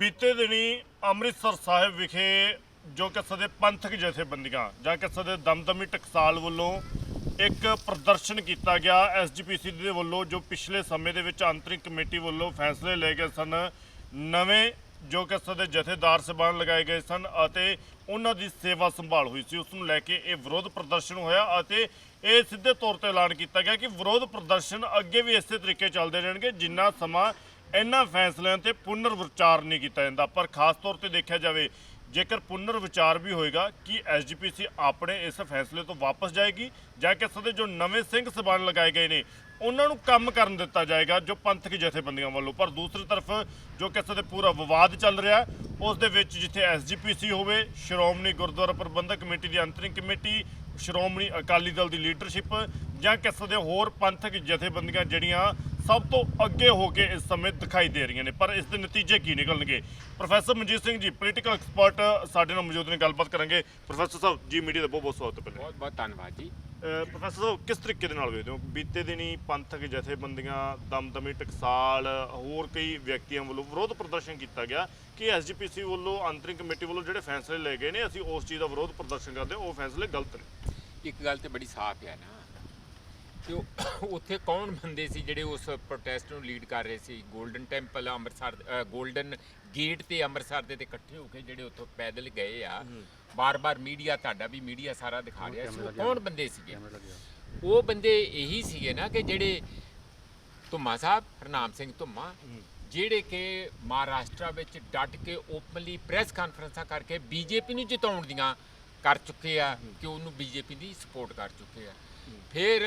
ਬੀਤੇ ਦਿਨੀ ਅੰਮ੍ਰਿਤਸਰ ਸਾਹਿਬ ਵਿਖੇ ਜੋ ਕਿ ਸਦੇ ਪੰਥਕ ਜਥੇਬੰਦੀਆਂ ਜਾਂ ਕਿ ਸਦੇ ਦਮਦਮੀ ਟਕਸਾਲ ਵੱਲੋਂ ਇੱਕ ਪ੍ਰਦਰਸ਼ਨ ਕੀਤਾ ਗਿਆ ਐਸਜੀਪੀਸੀ ਦੇ ਵੱਲੋਂ ਜੋ ਪਿਛਲੇ ਸਮੇਂ ਦੇ ਵਿੱਚ ਆਂਤਰਿਕ ਕਮੇਟੀ ਵੱਲੋਂ ਫੈਸਲੇ ਲਏ ਗਏ ਸਨ, ਨਵੇਂ ਜੋ ਕਿ ਸਦੇ ਜਥੇਦਾਰ ਸਬਾਨ ਲਗਾਏ ਗਏ ਸਨ ਅਤੇ ਉਹਨਾਂ ਦੀ ਸੇਵਾ ਸੰਭਾਲ ਹੋਈ ਸੀ, ਉਸ ਨੂੰ ਲੈ ਕੇ ਇਹ ਵਿਰੋਧ ਪ੍ਰਦਰਸ਼ਨ ਹੋਇਆ ਅਤੇ ਇਹ ਸਿੱਧੇ ਤੌਰ ਤੇ ਐਲਾਨ ਕੀਤਾ ਗਿਆ ਕਿ ਵਿਰੋਧ ਪ੍ਰਦਰਸ਼ਨ ਅੱਗੇ ਵੀ ਇਸੇ ਤਰੀਕੇ ਚੱਲਦੇ ਰਹਿਣਗੇ, ਜਿੰਨਾ ਸਮਾਂ ਇਹਨਾਂ ਫੈਸਲਿਆਂ ਤੇ ਪੁਨਰ ਵਿਚਾਰ ਨਹੀਂ ਕੀਤਾ ਜਾਂਦਾ। ਪਰ ਖਾਸ ਤੌਰ ਤੇ ਦੇਖਿਆ ਜਾਵੇ, ਜੇਕਰ ਪੁਨਰ ਵਿਚਾਰ ਵੀ ਹੋਏਗਾ, ਕਿ ਐਸਜੀਪੀਸੀ ਆਪਣੇ ਇਸ ਫੈਸਲੇ ਤੋਂ ਵਾਪਸ ਜਾਏਗੀ? ਜਾਂ ਕਿ ਸਦੇ ਜੋ ਨਵੇਂ ਸਿੰਘ ਸਬਾਨ ਲਗਾਏ ਗਏ ਨੇ, ਉਹਨਾਂ ਨੂੰ ਕੰਮ ਕਰਨ ਦਿੱਤਾ ਜਾਏਗਾ ਜੋ ਪੰਥਕ ਜਥੇਬੰਦੀਆਂ ਵੱਲੋਂ? ਪਰ ਦੂਸਰੀ ਤਰਫ, ਜੋ ਕਿਸੇ ਦੇ ਪੂਰਾ ਵਿਵਾਦ ਚੱਲ ਰਿਹਾ, ਉਸ ਦੇ ਵਿੱਚ ਜਿੱਥੇ ਐਸਜੀਪੀਸੀ ਹੋਵੇ, ਸ਼੍ਰੋਮਣੀ ਗੁਰਦੁਆਰਾ ਪ੍ਰਬੰਧਕ ਕਮੇਟੀ ਦੀ ਅੰਤਰਿੰਗ ਕਮੇਟੀ, ਸ਼੍ਰੋਮਣੀ ਅਕਾਲੀ ਦਲ ਦੀ ਲੀਡਰਸ਼ਿਪ, ਜਾਂ ਕਿਸੇ ਦੇ ਹੋਰ ਪੰਥਕ ਜਥੇਬੰਦੀਆਂ ਜਿਹੜੀਆਂ ਸਭ ਤੋਂ ਅੱਗੇ ਹੋ ਕੇ ਇਸ ਸਮੇਂ ਦਿਖਾਈ ਦੇ ਰਹੀਆਂ ਨੇ ਪਰ ਇਸ ਦੇ ਨਤੀਜੇ ਕੀ ਨਿਕਲਣਗੇ? Professor Manjit Singh ji political expert ਸਾਡੇ ਨਾਲ ਮੌਜੂਦ ਨੇ ਗੱਲਬਾਤ ਕਰਾਂਗੇ। ਪ੍ਰੋਫੈਸਰ ਸਾਹਿਬ ਜੀ ਮੀਡੀਆ ਦਾ ਬਹੁਤ ਬਹੁਤ ਸਵਾਗਤ ਹੈ ਬਹੁਤ ਬਹੁਤ ਧੰਨਵਾਦ ਜੀ। ਪ੍ਰੋਫੈਸਰ ਸਾਹਿਬ ਕਿਸ ਤਰੀਕੇ ਦੇ ਨਾਲ ਵੇਖਦੇ ਹੋ? ਬੀਤੇ ਦਿਨੀ ਪੰਥਕ ਜਥੇਬੰਦੀਆਂ ਦਮਦਮੀ ਟਕਸਾਲ ਹੋਰ ਕਈ ਵਿਅਕਤੀਆਂ ਵੱਲੋਂ ਵਿਰੋਧ ਪ੍ਰਦਰਸ਼ਨ ਕੀਤਾ ਗਿਆ। ਕਿ ਐਸਜੀਪੀਸੀ ਵੱਲੋਂ ਅੰਤਰਿੰਗ ਕਮੇਟੀ ਵੱਲੋਂ ਜਿਹੜੇ ਫੈਸਲੇ ਲਏ ਗਏ ਨੇ ਅਸੀਂ ਉਸ ਚੀਜ਼ ਦਾ ਵਿਰੋਧ ਪ੍ਰਦਰਸ਼ਨ ਕਰਦੇ ਉਹ ਫੈਸਲੇ ਗਲਤ ਨੇ? ਇੱਕ ਗੱਲ ਤੇ ਬੜੀ ਸਾਫ਼ ਹੈ ਨਾ ਕਿ ਉੱਥੇ ਕੌਣ ਬੰਦੇ ਸੀ ਜਿਹੜੇ ਉਸ ਪ੍ਰੋਟੈਸਟ ਨੂੰ ਲੀਡ ਕਰ ਰਹੇ ਸੀ? Golden temple Amritsar golden gate ਤੇ ਅੰਮ੍ਰਿਤਸਰ ਦੇ ਤੇ ਇਕੱਠੇ ਹੋ ਕੇ ਜਿਹੜੇ ਉੱਥੋਂ ਪੈਦਲ ਗਏ ਆ। ਬਾਰ-ਬਾਰ ਮੀਡੀਆ ਤੁਹਾਡਾ ਵੀ ਮੀਡੀਆ ਸਾਰਾ ਦਿਖਾ ਰਿਹਾ ਸੀ। ਕੌਣ ਬੰਦੇ ਸੀਗੇ? ਉਹ ਬੰਦੇ ਇਹੀ ਸੀਗੇ ਨਾ ਕਿ ਜਿਹੜੇ ਧੁੰਮਾ ਸਾਹਿਬ ਹਰਨਾਮ ਸਿੰਘ ਧੁੰਮਾ ਜਿਹੜੇ ਕਿ ਮਹਾਰਾਸ਼ਟਰ ਵਿੱਚ ਡਟ ਕੇ ਓਪਨਲੀ ਪ੍ਰੈਸ ਕਾਨਫਰੰਸਾਂ ਕਰਕੇ ਬੀਜੇਪੀ ਨੂੰ ਜਿਤਾਉਣ ਦੀਆਂ ਕਰ ਚੁੱਕੇ ਆ ਕਿ ਉਹਨੂੰ ਬੀਜੇਪੀ ਦੀ ਸਪੋਰਟ ਕਰ ਚੁੱਕੇ ਆ। ਫਿਰ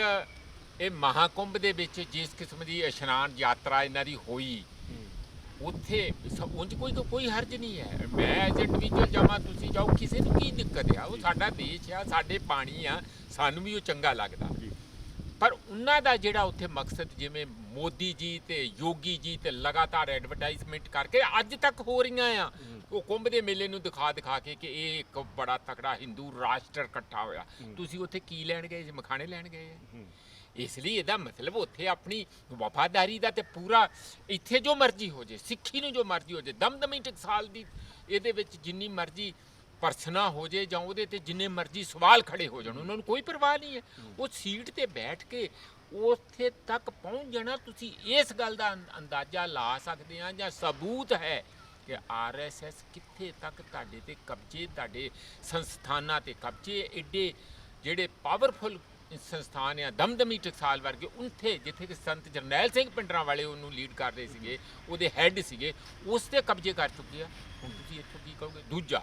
ਇਹ ਮਹਾਕੁੰਭ ਦੇ ਵਿੱਚ ਜਿਸ ਕਿਸਮ ਦੀ ਇਸ਼ਨਾਨ ਯਾਤਰਾ ਇਹਨਾਂ ਦੀ ਹੋਈ ਉੱਥੇ ਉਂਝ ਕੋਈ ਕੋਈ ਹਰਜ ਨਹੀਂ ਹੈ। ਮੈਂ ਐਜ਼ ਇੰਡੀਵਿਜੂਅਲ ਜਾਵਾਂ ਤੁਸੀਂ ਜਾਓ ਕਿਸੇ ਨੂੰ ਕੀ ਦਿੱਕਤ ਆ? ਉਹ ਸਾਡਾ ਦੇਸ਼ ਆ ਸਾਡੇ ਪਾਣੀ ਆ ਸਾਨੂੰ ਵੀ ਉਹ ਚੰਗਾ ਲੱਗਦਾ। ਪਰ ਉਹਨਾਂ ਦਾ ਜਿਹੜਾ ਉੱਥੇ ਮਕਸਦ ਜਿਵੇਂ ਮੋਦੀ ਜੀ ਤੇ ਯੋਗੀ ਜੀ ਤੇ ਲਗਾਤਾਰ ਐਡਵਰਟਾਈਜ਼ਮੈਂਟ ਕਰਕੇ ਅੱਜ ਤੱਕ ਹੋ ਰਹੀਆਂ ਆ ਉਹ ਕੁੰਭ ਦੇ ਮੇਲੇ ਨੂੰ ਦਿਖਾ ਦਿਖਾ ਕੇ ਕਿ ਇਹ ਇੱਕ ਬੜਾ ਤਕੜਾ ਹਿੰਦੂ ਰਾਸ਼ਟਰ ਇਕੱਠਾ ਹੋਇਆ। ਤੁਸੀਂ ਉੱਥੇ ਕੀ ਲੈਣ ਗਏ? ਸੀ ਮਖਾਣੇ ਲੈਣ ਗਏ ਆ? ਇਸ ਲਈ ਇਹਦਾ ਮਤਲਬ ਉੱਥੇ ਆਪਣੀ ਵਫਾਦਾਰੀ ਦਾ ਤੇ ਪੂਰਾ ਇੱਥੇ ਜੋ ਮਰਜ਼ੀ ਹੋ ਜੇ, ਸਿੱਖੀ ਨੂੰ ਜੋ ਮਰਜ਼ੀ ਹੋ ਜੇ, ਦਮਦਮੀ ਟਕਸਾਲ ਦੀ ਇਹਦੇ ਵਿੱਚ ਜਿੰਨੀ ਮਰਜ਼ੀ ਪਰਸਨਾ ਹੋ ਜੇ ਜਾਂ ਉਹਦੇ ਤੇ ਜਿੰਨੇ ਮਰਜ਼ੀ ਸਵਾਲ ਖੜੇ ਹੋ ਜਾਣ, ਉਹਨਾਂ ਨੂੰ ਕੋਈ ਪਰਵਾਹ ਨਹੀਂ ਹੈ। ਉਹ ਸੀਟ ਤੇ ਬੈਠ ਕੇ ਉੱਥੇ ਤੱਕ ਪਹੁੰਚ ਜਾਣਾ, ਤੁਸੀਂ ਇਸ ਗੱਲ ਦਾ ਅੰਦਾਜ਼ਾ ਲਾ ਸਕਦੇ ਆ ਜਾਂ ਸਬੂਤ ਹੈ ਕਿ ਆਰਐਸਐਸ ਕਿੱਥੇ ਤੱਕ ਤੁਹਾਡੇ ਤੇ ਕਬਜ਼ੇ, ਤੁਹਾਡੇ ਸੰਸਥਾਨਾਂ ਤੇ ਕਬਜ਼ੇ ਏਡੇ ਜਿਹੜੇ ਪਾਵਰਫੁਲ ਸੰਸਥਾਨ ਆ ਦਮਦਮੀ ਟਕਸਾਲ ਵਰਗੇ ਉੱਥੇ ਜਿੱਥੇ ਕਿ ਸੰਤ ਜਰਨੈਲ ਸਿੰਘ ਪਿੰਡਰਾਂ ਵਾਲੇ ਉਹਨੂੰ ਲੀਡ ਕਰ ਰਹੇ ਸੀਗੇ ਉਹਦੇ ਹੈੱਡ ਸੀਗੇ ਉਸ ਤੇ ਕਬਜ਼ੇ ਕਰ ਚੁੱਕੇ ਆ। ਹੁਣ ਤੁਸੀਂ ਇੱਥੋਂ ਕੀ ਕਹੋਗੇ? ਦੂਜਾ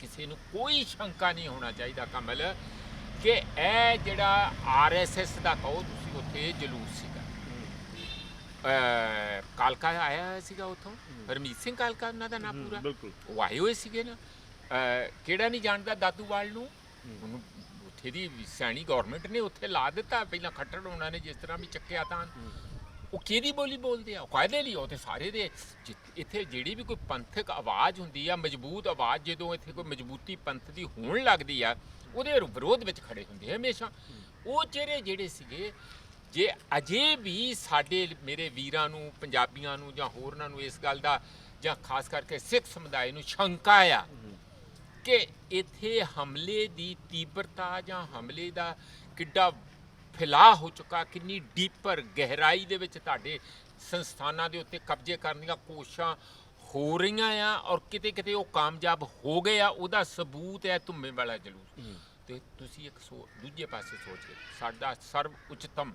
ਕਿਸੇ ਨੂੰ ਕੋਈ ਸ਼ੰਕਾ ਨਹੀਂ ਹੋਣਾ ਚਾਹੀਦਾ ਕਮਲ ਕਿ ਇਹ ਜਿਹੜਾ ਆਰਐਸਐਸ ਦਾ ਕਹੋ ਤੁਸੀਂ ਉੱਥੇ ਜਲੂਸ ਸੀਗਾ। ਕਾਲਕਾ ਆਇਆ ਸੀਗਾ ਉੱਥੋਂ? ਹਰਮੀਤ ਸਿੰਘ ਕਾਲਕਾ ਉਹਨਾਂ ਦਾ ਨਾਮ ਪੂਰਾ? ਬਿਲਕੁਲ। ਉਹ ਆਏ ਹੋਏ ਸੀਗੇ ਨਾ। ਕਿਹੜਾ ਨਹੀਂ ਜਾਣਦਾ? ਦਾਦੂਵਾਲ ਨੂੰ? ਉਹਨੂੰ ਇੱਥੇ ਦੀ ਸੈਣੀ ਗਵਰਨਮੈਂਟ ਨੇ ਉੱਥੇ ਲਾ ਦਿੱਤਾ। ਪਹਿਲਾਂ ਖੱਟੜ ਉਹਨਾਂ ਨੇ ਜਿਸ ਤਰ੍ਹਾਂ ਵੀ ਚੱਕਿਆ ਤਾਂ। ਉਹ ਕਿਹਦੀ ਬੋਲੀ ਬੋਲਦੇ ਆ? ਉਹ ਕਾਇਦੇ ਲਈ? ਉਹ ਤੇ ਸਾਰੇ ਦੇ ਜਿ- ਇੱਥੇ ਜਿਹੜੀ ਵੀ ਕੋਈ ਪੰਥਕ ਆਵਾਜ਼ ਹੁੰਦੀ ਆ, ਮਜ਼ਬੂਤ ਆਵਾਜ਼ ਜਦੋਂ ਇੱਥੇ ਕੋਈ ਮਜ਼ਬੂਤੀ ਪੰਥ ਦੀ ਹੋਣ ਲੱਗਦੀ ਆ, ਉਹਦੇ ਵਿਰੋਧ ਵਿੱਚ ਖੜੇ ਹੁੰਦੇ ਆ ਹਮੇਸ਼ਾ। ਉਹ ਚਿਹਰੇ ਜਿਹੜੇ ਸੀਗੇ, ਜੇ ਅਜੇ ਵੀ ਸਾਡੇ ਮੇਰੇ ਵੀਰਾਂ ਨੂੰ, ਪੰਜਾਬੀਆਂ ਨੂੰ ਜਾਂ ਹੋਰਨਾਂ ਨੂੰ ਇਸ ਗੱਲ ਦਾ ਜਾਂ ਖਾਸ ਕਰਕੇ ਸਿੱਖ ਸਮੁਦਾਇ ਨੂੰ ਸ਼ੰਕਾ ਆ ਕਿ ਇੱਥੇ ਹਮਲੇ ਦੀ ਤੀਬਰਤਾ ਜਾਂ ਹਮਲੇ ਦਾ ਕਿੱਡਾ ਫੈਲਾਅ ਹੋ ਚੁੱਕਾ ਕਿੰਨੀ ਡੀਪਰ ਗਹਿਰਾਈ ਦੇ ਵਿੱਚ ਤੁਹਾਡੇ ਸੰਸਥਾਨਾਂ ਦੇ ਉੱਤੇ ਕਬਜ਼ੇ ਕਰਨ ਦੀਆਂ ਕੋਸ਼ਿਸ਼ਾਂ ਹੋ ਰਹੀਆਂ ਆ ਔਰ ਕਿਤੇ ਕਿਤੇ ਉਹ ਕਾਮਯਾਬ ਹੋ ਗਏ ਆ ਉਹਦਾ ਸਬੂਤ ਹੈ ਧੁੰਮੇ ਵਾਲਾ ਜਲੂਸ। ਤੇ ਤੁਸੀਂ ਇੱਕ ਸੋ ਦੂਜੇ ਪਾਸੇ ਸੋਚ ਕੇ ਸਾਡਾ ਸਰਵ ਉੱਚਤਮ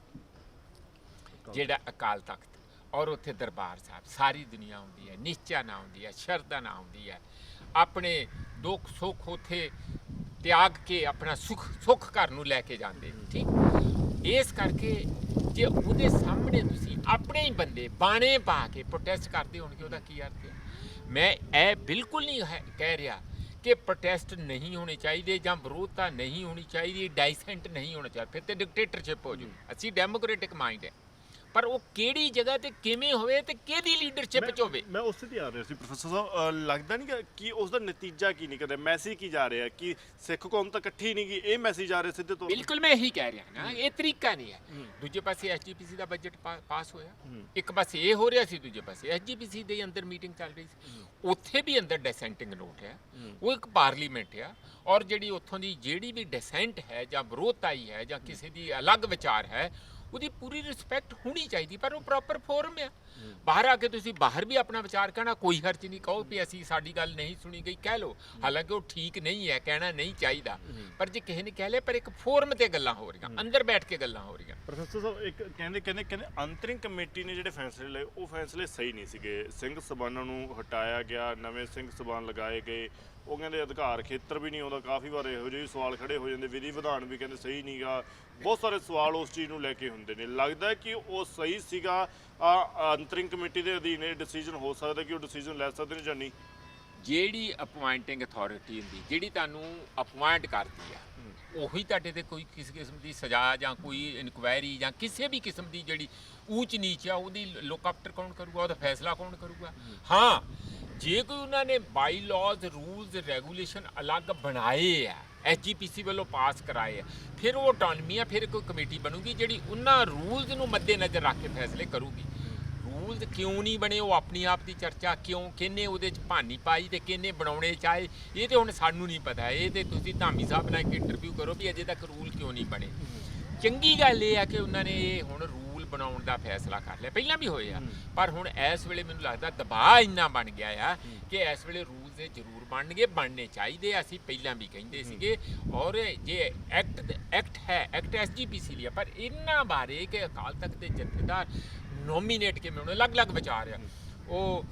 ਜਿਹੜਾ ਅਕਾਲ ਤਖਤ ਔਰ ਉੱਥੇ ਦਰਬਾਰ ਸਾਹਿਬ ਸਾਰੀ ਦੁਨੀਆ ਆਉਂਦੀ ਹੈ ਨਿਸ਼ਚਾ ਨਾ ਆਉਂਦੀ ਹੈ ਸ਼ਰਧਾ ਨਾ ਆਉਂਦੀ ਹੈ। ਆਪਣੇ ਦੁੱਖ ਸੁੱਖ ਉੱਥੇ ਤਿਆਗ ਕੇ ਆਪਣਾ ਸੁਖ ਸੁੱਖ ਘਰ ਨੂੰ ਲੈ ਕੇ ਜਾਂਦੇ ਠੀਕ? ਇਸ ਕਰਕੇ ਜੇ ਉਹਦੇ ਸਾਹਮਣੇ ਤੁਸੀਂ ਆਪਣੇ ਹੀ ਬੰਦੇ ਬਾਣੇ ਪਾ ਕੇ ਪ੍ਰੋਟੈਸਟ ਕਰਦੇ ਹੋਣਗੇ ਉਹਦਾ ਕੀ ਅਰਥ ਹੈ? ਮੈਂ ਇਹ ਬਿਲਕੁਲ ਨਹੀਂ ਕਹਿ ਰਿਹਾ ਕਿ ਪ੍ਰੋਟੈਸਟ ਨਹੀਂ ਹੋਣੇ ਚਾਹੀਦੇ ਜਾਂ ਵਿਰੋਧਤਾ ਨਹੀਂ ਹੋਣੀ ਚਾਹੀਦੀ ਡਾਈਸੈਂਟ ਨਹੀਂ ਹੋਣਾ ਚਾਹੀਦਾ ਫਿਰ ਤੇ ਡਿਕਟੇਟਰਸ਼ਿਪ ਹੋ ਜੂ। ਅਸੀਂ ਡੈਮੋਕ੍ਰੈਟਿਕ ਮਾਈਂਡ ਹੈ। ਪਰ ਉਹ ਕਿਹੜੀ ਜਗ੍ਹਾ ਤੇ ਕਿਵੇਂ ਹੋਵੇ ਤੇ ਕਿਹਦੀ ਲੀਡਰਸ਼ਿਪ ਚ ਹੋਵੇ? ਮੈਂ ਉਸੇ ਤੇ ਆ ਰਿਹਾ ਸੀ ਪ੍ਰੋਫੈਸਰ ਸਾਹਿਬ। ਲੱਗਦਾ ਨਹੀਂ ਕਿ- ਉਸ ਦਾ ਨਤੀਜਾ ਕੀ ਨਿਕਲਦਾ ਮੈਸੇਜ ਕੀ ਜਾ ਰਿਹਾ? ਕਿ ਸਿੱਖ ਕੌਮ ਤਾਂ ਇਕੱਠੀ ਨਹੀਂ ਗਈ ਇਹ ਮੈਸੇਜ ਆ ਰਿਹਾ ਸਿੱਧੇ ਤੌਰ ਤੇ ਬਿਲਕੁਲ ਮੈਂ ਇਹੀ ਕਹਿ ਰਿਹਾ ਨਾ ਇਹ ਤਰੀਕਾ ਨਹੀਂ ਹੈ। ਦੂਜੇ ਪਾਸੇ ਐਸਜੀਪੀਸੀ ਦਾ ਬਜਟ ਪਾਸ ਹੋਇਆ। ਇੱਕ ਪਾਸੇ ਇਹ ਹੋ ਰਿਹਾ ਸੀ ਦੂਜੇ ਪਾਸੇ ਐਸਜੀਪੀਸੀ ਦੇ ਅੰਦਰ ਮੀਟਿੰਗ ਚੱਲ ਰਹੀ ਸੀ। ਉੱਥੇ ਵੀ ਅੰਦਰ ਡਿਸੈਂਟਿੰਗ ਨੋਟ ਹੈ। ਉਹ ਇੱਕ ਪਾਰਲੀਮੈਂਟ ਆ। ਔਰ ਜਿਹੜੀ ਉੱਥੋਂ ਦੀ ਜਿਹੜੀ ਵੀ ਡਿਸੈਂਟ ਹੈ ਜਾਂ ਵਿਰੋਧਤਾਈ ਹੈ ਜਾਂ ਕਿਸੇ ਦੀ ਅਲੱਗ ਵਿਚਾਰ ਹੈ ਉਹਦੀ ਪੂਰੀ ਰਿਸਪੈਕਟ ਹੋਣੀ ਚਾਹੀਦੀ, ਪਰ ਉਹ ਪ੍ਰੋਪਰ ਫੋਰਮ ਆ। ਬਾਹਰ ਆ ਕੇ ਤੁਸੀਂ ਬਾਹਰ ਵੀ ਆਪਣਾ ਵਿਚਾਰ ਕਹਿਣਾ, ਕੋਈ ਹਰਜ ਨਹੀਂ, ਕਹੋ ਵੀ ਅਸੀਂ ਸਾਡੀ ਗੱਲ ਨਹੀਂ ਸੁਣੀ ਗਈ, ਕਹਿ ਲਓ। ਹਾਲਾਂਕਿ ਉਹ ਠੀਕ ਨਹੀਂ ਹੈ, ਕਹਿਣਾ ਨਹੀਂ ਚਾਹੀਦਾ। ਪਰ ਜੇ ਕਿਸੇ ਨੇ ਕਹਿ ਲਿਆ, ਪਰ ਇੱਕ ਫੋਰਮ ਤੇ ਗੱਲਾਂ ਹੋ ਰਹੀਆਂ, ਅੰਦਰ ਬੈਠ ਕੇ ਗੱਲਾਂ ਹੋ ਰਹੀਆਂ। ਪ੍ਰੋਫੈਸਰ ਸਾਹਿਬ, ਇੱਕ ਕਹਿੰਦੇ ਕਹਿੰਦੇ ਕਹਿੰਦੇ ਅੰਤਰਿੰਗ ਕਮੇਟੀ ਨੇ ਜਿਹੜੇ ਫੈਸਲੇ ਲਏ, ਉਹ ਫੈਸਲੇ ਸਹੀ ਨਹੀਂ ਸੀਗੇ। ਸਿੰਘ ਸਬਾਨਾਂ ਨੂੰ ਹਟਾਇਆ ਗਿਆ, ਨਵੇਂ ਸਿੰਘ ਸਬਾਨ ਲਗਾਏ ਗਏ ਉਹ ਕਹਿੰਦੇ ਅਧਿਕਾਰ ਖੇਤਰ ਵੀ ਨਹੀਂ ਆਉਂਦਾ ਕਾਫੀ ਵਾਰ ਇਹੋ ਜਿਹੇ ਸਵਾਲ ਖੜੇ ਹੋ ਜਾਂਦੇ ਵਿਧੀ ਵਿਧਾਨ ਵੀ ਕਹਿੰਦੇ ਸਹੀ ਨਹੀਂਗਾ ਬਹੁਤ ਸਾਰੇ ਸਵਾਲ ਉਸ ਚੀਜ਼ ਨੂੰ ਲੈ ਕੇ ਹੁੰਦੇ ਨੇ। ਲੱਗਦਾ ਹੈ ਕਿ ਉਹ ਸਹੀ ਸੀਗਾ ਆ ਅੰਤਰਿੰਗ ਕਮੇਟੀ ਦੇ ਅਧੀਨ ਇਹ ਡਿਸੀਜਨ ਹੋ ਸਕਦਾ ਕਿ ਉਹ ਡਿਸੀਜਨ ਲੈ ਸਕਦੇ ਨੇ ਜਾਂ ਨਹੀਂ? ਜਿਹੜੀ ਅਪਾਇੰਟਿੰਗ ਅਥਾਰਟੀ ਹੁੰਦੀ ਜਿਹੜੀ ਤੁਹਾਨੂੰ ਅਪਾਇੰਟ ਕਰਦੀ ਆ ਉਹੀ ਤੁਹਾਡੇ ਤੇ ਕੋਈ ਕਿਸੇ ਕਿਸਮ ਦੀ ਸਜ਼ਾ ਜਾਂ ਕੋਈ ਇਨਕੁਆਇਰੀ ਜਾਂ ਕਿਸੇ ਵੀ ਕਿਸਮ ਦੀ ਜਿਹੜੀ ਊਚ ਨੀਚ ਆ ਉਹਦੀ ਲੁੱਕ ਆਫਟਰ ਕੌਣ ਕਰੂਗਾ ਉਹਦਾ ਫੈਸਲਾ ਕੌਣ ਕਰੂਗਾ? ਹਾਂ ਜੇ ਕੋਈ ਉਹਨਾਂ ਨੇ ਬਾਈ ਲਾਜ਼ ਰੂਲਸ ਰੈਗੂਲੇਸ਼ਨ ਅਲੱਗ ਬਣਾਏ ਆ ਐਸਜੀਪੀਸੀ ਵੱਲੋਂ ਪਾਸ ਕਰਾਏ ਆ, ਫਿਰ ਉਹ ਆਟੋਨਮੀ ਆ, ਫਿਰ ਕੋਈ ਕਮੇਟੀ ਬਣੂਗੀ ਜਿਹੜੀ ਉਹਨਾਂ ਰੂਲਸ ਨੂੰ ਮੱਦੇਨਜ਼ਰ ਰੱਖ ਕੇ ਫੈਸਲੇ ਕਰੂਗੀ। ਰੂਲਸ ਕਿਉਂ ਨਹੀਂ ਬਣੇ? ਉਹ ਆਪਣੀ ਆਪ ਦੀ ਚਰਚਾ ਕਿਉਂ? ਕਿਹਨੇ ਉਹਦੇ ਚ ਭਾਨੀ ਪਾਈ ਤੇ ਕਿਹਨੇ ਬਣਾਉਣੇ ਚਾਹੇ? ਇਹ ਤੇ ਹੁਣ ਸਾਨੂੰ ਨਹੀਂ ਪਤਾ। ਇਹ ਤੇ ਤੁਸੀਂ ਧਾਮੀ ਸਾਹਿਬ ਨਾਲ ਇੱਕ ਇੰਟਰਵਿਊ ਕਰੋ ਵੀ ਅਜੇ ਤੱਕ ਰੂਲ ਕਿਉਂ ਨਹੀਂ ਬਣੇ। ਚੰਗੀ ਗੱਲ ਇਹ ਆ ਕਿ ਉਹਨਾਂ ਨੇ ਇਹ ਹੁਣ ਰੂਲ ਬਣਾਉਣ ਦਾ ਫੈਸਲਾ ਕਰ ਲਿਆ। ਪਹਿਲਾਂ ਵੀ ਹੋਏ ਆ ਪਰ ਹੁਣ ਇਸ ਵੇਲੇ ਮੈਨੂੰ ਲੱਗਦਾ ਦਬਾਅ ਇੰਨਾ ਬਣ ਗਿਆ ਆ ਕਿ ਇਸ ਵੇਲੇ ਰੂਲਸ ਇਹ ਜ਼ਰੂਰ ਬਣਨਗੇ ਬਣਨੇ ਚਾਹੀਦੇ ਅਸੀਂ ਪਹਿਲਾਂ ਵੀ ਕਹਿੰਦੇ ਸੀਗੇ। ਔਰ ਜੇ ਐਕਟ ਐਕਟ ਹੈ ਐਕਟ ਐਸਜੀਪੀਸੀ ਲਈ ਪਰ ਇਹਨਾਂ ਬਾਰੇ ਕਿ ਅਕਾਲ ਤਖਤ ਦੇ ਜਥੇਦਾਰ ਨੋਮੀਨੇਟ ਕਿਵੇਂ ਹੋਣੇ ਅਲੱਗ-ਅਲੱਗ ਵਿਚਾਰ ਆ। ਉਹ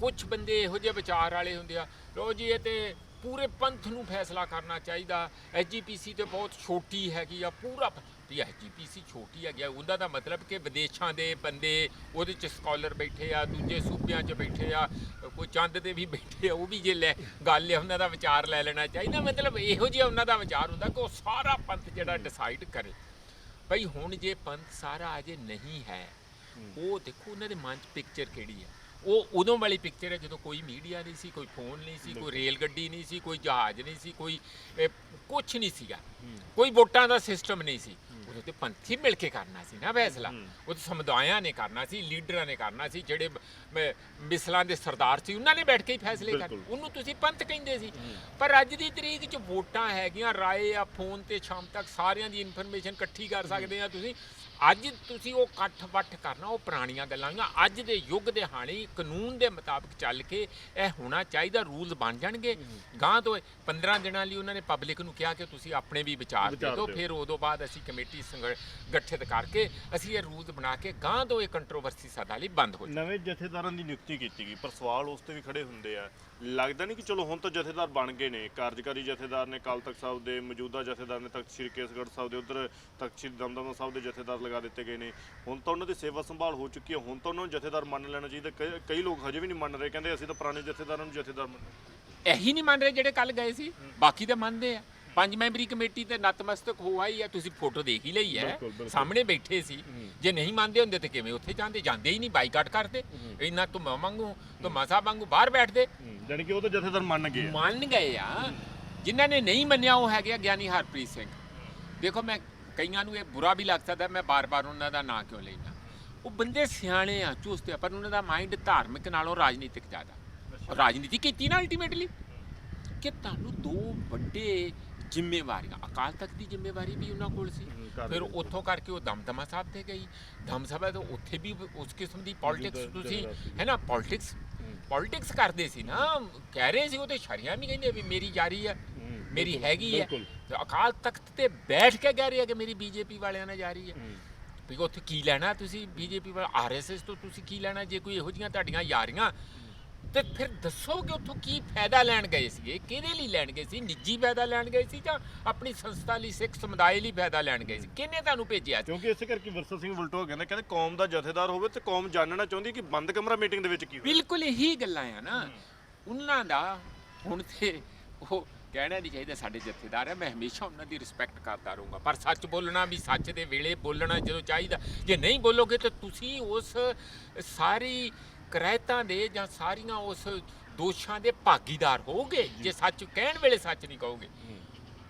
ਕੁਝ ਬੰਦੇ ਇਹੋ ਜਿਹੇ ਵਿਚਾਰ ਵਾਲੇ ਹੁੰਦੇ ਆ ਲੋ ਜੀ ਇਹ ਤੇ ਪੂਰੇ ਪੰਥ ਨੂੰ ਫੈਸਲਾ ਕਰਨਾ ਚਾਹੀਦਾ। ਐਸਜੀਪੀਸੀ ਤੇ ਬਹੁਤ ਛੋਟੀ ਹੈਗੀ ਆ ਪੂਰਾ ਵੀ ਐਸਜੀਪੀਸੀ ਛੋਟੀ ਹੈਗੀ ਆ ਉਹਦਾ ਦਾ ਮਤਲਬ ਕਿ ਵਿਦੇਸ਼ਾਂ ਦੇ ਬੰਦੇ ਉਹਦੇ ਚ ਸਕਾਲਰ ਬੈਠੇ ਆ ਦੂਜੇ ਸੂਬਿਆਂ 'ਚ ਬੈਠੇ ਆ ਕੋਈ ਚੰਦ ਦੇ ਵੀ ਬੈਠੇ ਆ ਉਹ ਵੀ ਜੇ ਲੈ ਗੱਲ ਹੈ ਉਹਨਾਂ ਦਾ ਵਿਚਾਰ ਲੈ ਲੈਣਾ ਚਾਹੀਦਾ ਮਤਲਬ ਇਹੋ ਜਿਹਾ ਉਹਨਾਂ ਦਾ ਵਿਚਾਰ ਹੁੰਦਾ ਕਿ ਉਹ ਸਾਰਾ ਪੰਥ ਜਿਹੜਾ ਡਿਸਾਈਡ ਕਰੇ। ਭਈ ਹੁਣ ਜੇ ਪੰਥ ਸਾਰਾ ਅਜੇ ਨਹੀਂ ਹੈ ਉਹ ਦੇਖੋ ਉਹਨਾਂ ਦੇ ਮਨ 'ਚ ਪਿਕਚਰ ਕਿਹੜੀ ਹੈ ਉਹ ਉਦੋਂ ਵਾਲੀ ਪਿਕਚਰ ਹੈ ਜਦੋਂ ਕੋਈ ਮੀਡੀਆ ਨਹੀਂ ਸੀ ਕੋਈ ਫੋਨ ਨਹੀਂ ਸੀ ਕੋਈ ਰੇਲ ਗੱਡੀ ਨਹੀਂ ਸੀ ਕੋਈ ਜਹਾਜ਼ ਨਹੀਂ ਸੀ ਕੋਈ ਕੁਝ ਨਹੀਂ ਸੀਗਾ। ਕੋਈ ਵੋਟਾਂ ਦਾ ਸਿਸਟਮ ਨਹੀਂ ਸੀ। ਉਦੋਂ ਤੇ ਪੰਥੀ ਮਿਲ ਕੇ ਕਰਨਾ ਸੀ ਨਾ ਫੈਸਲਾ। ਉਹ ਤੇ ਸਮੁਦਾਇਆਂ ਨੇ ਕਰਨਾ ਸੀ ਲੀਡਰਾਂ ਨੇ ਕਰਨਾ ਸੀ ਜਿਹੜੇ ਮਿਸਲਾਂ ਦੇ ਸਰਦਾਰ ਸੀ ਉਹਨਾਂ ਨੇ ਬੈਠ ਕੇ ਹੀ ਫੈਸਲੇ ਕਰ। ਉਹਨੂੰ ਤੁਸੀਂ ਪੰਥ ਕਹਿੰਦੇ ਸੀ। ਪਰ ਅੱਜ ਦੀ ਤਰੀਕ 'ਚ ਵੋਟਾਂ ਹੈਗੀਆਂ ਰਾਏ ਆ ਫੋਨ ਤੇ ਸ਼ਾਮ ਤੱਕ ਸਾਰਿਆਂ ਦੀ ਇਨਫੋਰਮੇਸ਼ਨ ਇਕੱਠੀ ਕਰ ਸਕਦੇ ਆ ਤੁਸੀਂ। ਅੱਜ ਤੁਸੀਂ ਉਹ ਇਕੱਠ ਵੱਠ ਕਰਨਾ ਉਹ ਪੁਰਾਣੀਆਂ ਗੱਲਾਂ ਆ ਅੱਜ ਦੇ ਯੁੱਗ ਦੇ ਹਾਣੀ ਕਾਨੂੰਨ ਦੇ ਮੁਤਾਬਕ ਚੱਲ ਕੇ ਇਹ ਹੋਣਾ ਚਾਹੀਦਾ ਰੂਲਸ ਬਣ ਜਾਣਗੇ। ਗਾਂ ਤੋਂ 15 ਦਿਨਾਂ ਲਈ ਉਹਨਾਂ ਨੇ ਪਬਲਿਕ ਨੂੰ ਕਿਹਾ ਕਿ ਤੁਸੀਂ ਆਪਣੇ ਵੀ ਵਿਚਾਰ ਦੇ ਦਿਓ। ਫਿਰ ਉਦੋਂ ਬਾਅਦ ਅਸੀਂ ਕਮੇਟੀ ਗਠਿਤ ਕਰਕੇ ਅਸੀਂ ਇਹ ਰੂਲਸ ਬਣਾ ਕੇ ਗਾਂ ਤੋਂ ਇਹ ਕੰਟਰੋਵਰਸੀ ਸਦਾ ਲਈ ਬੰਦ ਹੋ ਨਵੇਂ ਜਥੇਦਾਰਾਂ ਦੀ ਨਿਯੁਕਤੀ ਕੀਤੀ ਗਈ। ਪਰ ਸਵਾਲ ਉਸ ਤੇ ਵੀ ਖੜੇ ਹੁੰਦੇ ਆ। ਲੱਗਦਾ ਨਹੀਂ ਕਿ ਚਲੋ ਹੁਣ ਤਾਂ ਜਥੇਦਾਰ ਬਣ ਗਏ ਨੇ। ਕਾਰਜਕਾਰੀ ਜਥੇਦਾਰ ਨੇ ਕਾਲ ਤਖਤ ਸਾਹਿਬ ਦੇ ਮੌਜੂਦਾ ਜਥੇਦਾਰ ਨੇ ਤਖਤ ਸ੍ਰੀ ਕੇਸਗੜ੍ਹ ਸਾਹਿਬ ਦੇ ਉਧਰ ਤਖਤ ਸ੍ਰੀ ਦਮਦਮਾ ਸਾਹਿਬ ਦੇ ਜਥੇਦਾਰ ਲਗਾ ਦਿੱਤੇ ਗਏ ਨੇ। ਹੁਣ ਤਾਂ ਉਹਨਾਂ ਦੀ ਸੇਵਾ ਸੰਭਾਲ ਹੋ ਚੁੱਕੀ ਹੈ। ਹੁਣ ਤਾਂ ਉਹਨਾਂ ਨੂੰ ਜਥੇਦਾਰ ਮੰਨ ਲੈਣਾ ਚਾਹੀਦਾ। ਕਈ- ਕਈ ਲੋਕ ਹਜੇ ਵੀ ਨਹੀਂ ਮੰਨ ਰਹੇ। ਕਹਿੰਦੇ ਅਸੀਂ ਤਾਂ ਪੁਰਾਣੇ ਜਥੇਦਾਰਾਂ ਨੂੰ ਜਥੇਦਾਰ ਮੰਨ ਇਹੀ ਨਹੀਂ ਮੰਨ ਰਹੇ ਜਿਹੜੇ ਕੱਲ ਗਏ ਸੀ। ਬਾਕੀ ਤਾਂ ਮੰਨਦੇ ਆ। ਪੰਜ ਮੈਂਬਰੀ ਕਮੇਟੀ ਤੇ ਨਤਮਸਤਕ ਹੋ ਆਈ ਆ ਤੁਸੀਂ ਫੋਟੋ ਦੇਖ ਹੀ ਲਈ ਹੈ। ਬਿਲਕੁਲ, ਬਿਲਕੁਲ। ਸਾਹਮਣੇ ਬੈਠੇ ਸੀ। ਜੇ ਨਹੀਂ ਮੰਨਦੇ ਹੁੰਦੇ ਤੇ ਕਿਵੇਂ ਉੱਥੇ ਜਾਂਦੇ? ਜਾਂਦੇ ਹੀ ਨਹੀਂ। ਬਾਈਕਾਟ ਕਰਦੇ। ਇੰਨਾ ਤੁਮ ਵਾਂਗੂ ਤੁਮ ਮਸਾ ਵਾਂਗੂ ਬਾਹਰ ਬੈਠਦੇ। ਜਾਨੀ ਕਿ ਉਹ ਤਾਂ ਜਥੇਦਾਰ ਮੰਨ ਗਏ ਆ। ਮੰਨ ਗਏ ਆ। ਜਿਨ੍ਹਾਂ ਨੇ ਨਹੀਂ ਮੰਨਿਆ ਉਹ ਹੈਗੇ ਆ ਗਿਆਨੀ ਹਰਪ੍ਰੀਤ ਸਿੰਘ। ਦੇਖੋ ਮੈਂ ਕਈਆਂ ਨੂੰ ਇਹ ਬੁਰਾ ਵੀ ਲੱਗ ਸਕਦਾ ਮੈਂ ਬਾਰ-ਬਾਰ ਉਹਨਾਂ ਦਾ ਨਾਂ ਕਿਉਂ ਲੈਣਾ ਉਹ ਬੰਦੇ ਸਿਆਣੇ ਆ ਚੁਸਤ ਆ ਪਰ ਉਹਨਾਂ ਦਾ ਮਾਈਂਡ ਧਾਰਮਿਕ ਨਾਲੋਂ ਰਾਜਨੀਤਿਕ ਜ਼ਿਆਦਾ। ਰਾਜਨੀਤੀ ਕੀਤੀ ਨਾ ਅਲਟੀਮੇਟਲੀ ਕਿ ਤੁਹਾਨੂੰ ਦੋ ਵੱਡੇ ਜ਼ਿੰਮੇਵਾਰੀਆਂ ਅਕਾਲ ਤਖਤ ਦੀ ਜ਼ਿੰਮੇਵਾਰੀ ਵੀ ਉਹਨਾਂ ਕੋਲ ਸੀ ਫਿਰ। ਉੱਥੋਂ ਕਰਕੇ ਉਹ ਦਮਦਮਾ ਸਾਹਿਬ ਤੇ ਗਈ। ਦਮ ਸਭਾ ਤੋਂ ਉੱਥੇ ਵੀ ਉਸ ਕਿਸਮ ਦੀ ਪੋਲਿਟਿਕਸ ਤੁਸੀਂ ਹੈ ਨਾ ਪੋਲਿਟਿਕਸ ਪੋਲਿਟਿਕਸ ਕਰਦੇ ਸੀ ਨਾ ਕਹਿ ਰਹੇ ਸੀ ਉਹ ਤੇ ਸ਼ਰੀਆਂ ਵੀ ਕਹਿੰਦੇ ਵੀ ਮੇਰੀ ਜਾਰੀ ਆ। ਮੇਰੀ ਹੈਗੀ ਹੈ ਬਿਲਕੁਲ। ਤੇ ਅਕਾਲ ਤਖਤ ਤੇ ਬੈਠ ਕੇ ਕਹਿ ਰਹੇ ਆ ਕਿ ਮੇਰੀ ਬੀਜੇਪੀ ਵਾਲਿਆਂ ਨਾਲ ਜਾਰੀ ਹੈ। ਵੀ ਉੱਥੇ ਕੀ ਲੈਣਾ ਤੁਸੀਂ ਬੀਜੇਪੀ ਵਾਲਾ? ਆਰਐਸਐਸ ਤੋਂ ਤੁਸੀਂ ਕੀ ਲੈਣਾ? ਜੇ ਕੋਈ ਇਹੋ ਜੀਆਂ ਤੁਹਾਡੀਆਂ ਯਾਰੀਆਂ ਤੇ ਫਿਰ ਦੱਸੋ ਕਿ ਉੱਥੋਂ ਕੀ ਫਾਇਦਾ ਲੈਣ ਗਏ ਸੀਗੇ? ਕਿਹਦੇ ਲਈ ਲੈਣ ਗਏ ਸੀ? ਨਿੱਜੀ ਫਾਇਦਾ ਲੈਣ ਗਏ ਸੀ ਜਾਂ ਆਪਣੀ ਸੰਸਥਾ ਲਈ ਸਿੱਖ ਸਮੁਦਾਇ ਲਈ ਫਾਇਦਾ ਲੈਣ ਗਏ ਸੀ? ਕਿਹਨੇ ਤੁਹਾਨੂੰ ਭੇਜਿਆ ਸੀ? ਕਿਉਂਕਿ ਇਸੇ ਕਰਕੇ ਵਿਰਸਾ ਸਿੰਘ ਵਲਟੋ ਕਹਿੰਦੇ ਕਹਿੰਦੇ ਕੌਮ ਦਾ ਜਥੇਦਾਰ ਹੋਵੇ ਤੇ ਕੌਮ ਜਾਣਨਾ ਚਾਹੁੰਦੀ ਕਿ ਬੰਦ ਕਮਰਾ ਮੀਟਿੰਗ ਦੇ ਵਿੱਚ ਕੀ ਹੋਇਆ। ਬਿਲਕੁਲ ਇਹੀ ਗੱਲਾਂ ਆ ਨਾ। ਉਹਨਾਂ ਦਾ ਹੁਣ ਤੇ ਉਹ ਕਹਿਣਾ ਨਹੀਂ ਚਾਹੀਦਾ ਸਾਡੇ ਜਥੇਦਾਰ ਹੈ ਮੈਂ ਹਮੇਸ਼ਾ ਉਹਨਾਂ ਦੀ ਰਿਸਪੈਕਟ ਕਰਦਾ ਰਹੂੰਗਾ। ਪਰ ਸੱਚ ਬੋਲਣਾ ਵੀ ਸੱਚ ਦੇ ਵੇਲੇ ਬੋਲਣਾ ਜਦੋਂ ਚਾਹੀਦਾ। ਜੇ ਨਹੀਂ ਬੋਲੋਗੇ ਤਾਂ ਤੁਸੀਂ ਉਸ ਸਾਰੀ ਕਰਾਇਤਾਂ ਦੇ ਜਾਂ ਸਾਰੀਆਂ ਉਸ ਦੋਸ਼ਾਂ ਦੇ ਭਾਗੀਦਾਰ ਹੋਵੋਗੇ। ਜੇ। ਸੱਚ ਕਹਿਣ ਵੇਲੇ ਸੱਚ ਨਹੀਂ ਕਹੋਗੇ।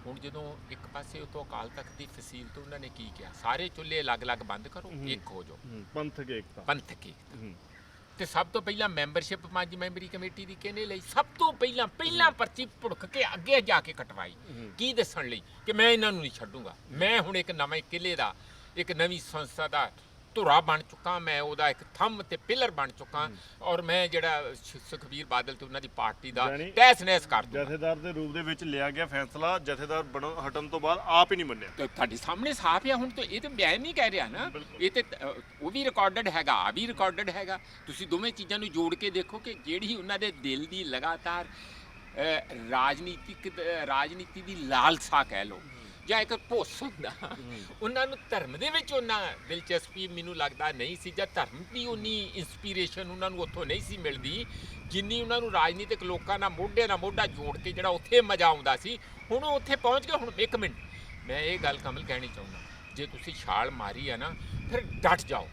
ਹੁਣ ਜਦੋਂ ਇੱਕ ਪਾਸੇ ਉਤੋਂ ਅਕਾਲ ਤਖਤ ਦੀ ਫਸੀਲ ਤੋਂ ਉਹਨਾਂ ਨੇ ਕੀ ਕਿਹਾ? ਸਾਰੇ ਚੁੱਲ੍ਹੇ ਅਲੱਗ-ਅਲੱਗ ਬੰਦ ਕਰੋ ਇੱਕ ਹੋ ਜਾਓ। ਪੰਥਕ ਏਕਤਾ। ਪੰਥਕ ਏਕਤਾ। ਤੇ ਸਭ ਤੋਂ ਪਹਿਲਾਂ ਮੈਂਬਰਸ਼ਿਪ ਪੰਜ ਮੈਂਬਰੀ ਕਮੇਟੀ ਦੀ ਕਿਹਨੇ ਲਈ? ਸਭ ਤੋਂ ਪਹਿਲਾਂ ਪਹਿਲਾਂ ਪਰਚੀ ਭੁੜਕ ਕੇ ਅੱਗੇ ਜਾ ਕੇ ਕਟਵਾਈ। ਕੀ ਦੱਸਣ ਲਈ? ਕਿ ਮੈਂ ਇਹਨਾਂ ਨੂੰ ਨਹੀਂ ਛੱਡੂੰਗਾ। ਮੈਂ ਹੁਣ ਇੱਕ ਨਵੇਂ ਕਿਲੇ ਦਾ ਇੱਕ ਨਵੀਂ ਸੰਸਥਾ ਦਾ ਧੁਰਾ ਬਣ ਚੁੱਕਾ ਮੈਂ ਉਹਦਾ ਇੱਕ ਥੰਮ ਤੇ ਪਿਲਰ ਬਣ ਚੁੱਕਾ ਔਰ ਮੈਂ ਜਿਹੜਾ ਸ਼- ਸੁਖਬੀਰ ਬਾਦਲ ਤੇ ਉਹਨਾਂ ਦੀ ਪਾਰਟੀ ਦਾ ਯਾਨੀ ਤਹਿਸ ਨਹਿਸ ਕਰ ਦੂੰਗਾ। ਜਥੇਦਾਰ ਦੇ ਰੂਪ ਦੇ ਵਿੱਚ ਲਿਆ ਗਿਆ ਫੈਸਲਾ ਜਥੇਦਾਰ ਬਣਨ ਹਟਣ ਤੋਂ ਬਾਅਦ ਆਪ ਹੀ ਨਹੀਂ ਮੰਨਿਆ। ਤੇ ਤੁਹਾਡੇ ਸਾਹਮਣੇ ਸਾਫ਼ ਹੈ ਹੁਣ ਤਾਂ ਇਹ ਤਾਂ ਮੈਂ ਨਹੀਂ ਕਹਿ ਰਿਹਾ ਨਾ ਇਹ ਤੇ ਅ, ਉਹ ਵੀ ਰਿਕਾਰਡਡ ਹੈਗਾ ਆ ਵੀ ਰਿਕਾਰਡਡ ਹੈਗਾ। ਤੁਸੀਂ ਦੋਵੇਂ ਚੀਜ਼ਾਂ ਨੂੰ ਜੋੜ ਕੇ ਦੇਖੋ ਕਿ ਜਿਹੜੀ ਉਹਨਾਂ ਦੇ ਦਿਲ ਦੀ ਲਗਾਤਾਰ ਅ, ਰਾਜਨੀਤਿਕ ਦ- ਰਾਜਨੀਤੀ ਦੀ ਲਾਲਸਾ ਕਹਿ ਲਓ ਜਾਂ ਇੱਕ ਭੁੱਸ ਹੁੰਦਾ। ਉਹਨਾਂ ਨੂੰ ਧਰਮ ਦੇ ਵਿੱਚ ਉਹਨਾਂ ਦਿਲਚਸਪੀ ਮੈਨੂੰ ਲੱਗਦਾ ਨਹੀਂ ਸੀ ਜਾਂ ਧਰਮ ਦੀ ਉਨੀ ਇਨਸਪੀਰੇਸ਼ਨ ਉਹਨਾਂ ਨੂੰ ਉੱਥੋਂ ਨਹੀਂ ਸੀ ਮਿਲਦੀ ਜਿੰਨੀ ਉਹਨਾਂ ਨੂੰ ਰਾਜਨੀਤਿਕ ਲੋਕਾਂ ਨਾਲ ਮੋਢੇ ਨਾਲ ਮੋਢਾ ਜੋੜ ਕੇ ਜਿਹੜਾ ਉੱਥੇ ਮਜ਼ਾ ਆਉਂਦਾ ਸੀ ਹੁਣ ਉਹ ਉੱਥੇ ਪਹੁੰਚ ਗਏ ਹੁਣ ਇੱਕ ਮਿੰਟ। ਮੈਂ ਇਹ ਗੱਲ ਕਮਲ ਕਹਿਣੀ ਚਾਹੁੰਦਾ। ਜੇ ਤੁਸੀਂ ਛਾਲ ਮਾਰੀ ਆ ਨਾ ਫਿਰ ਡਟ ਜਾਓ।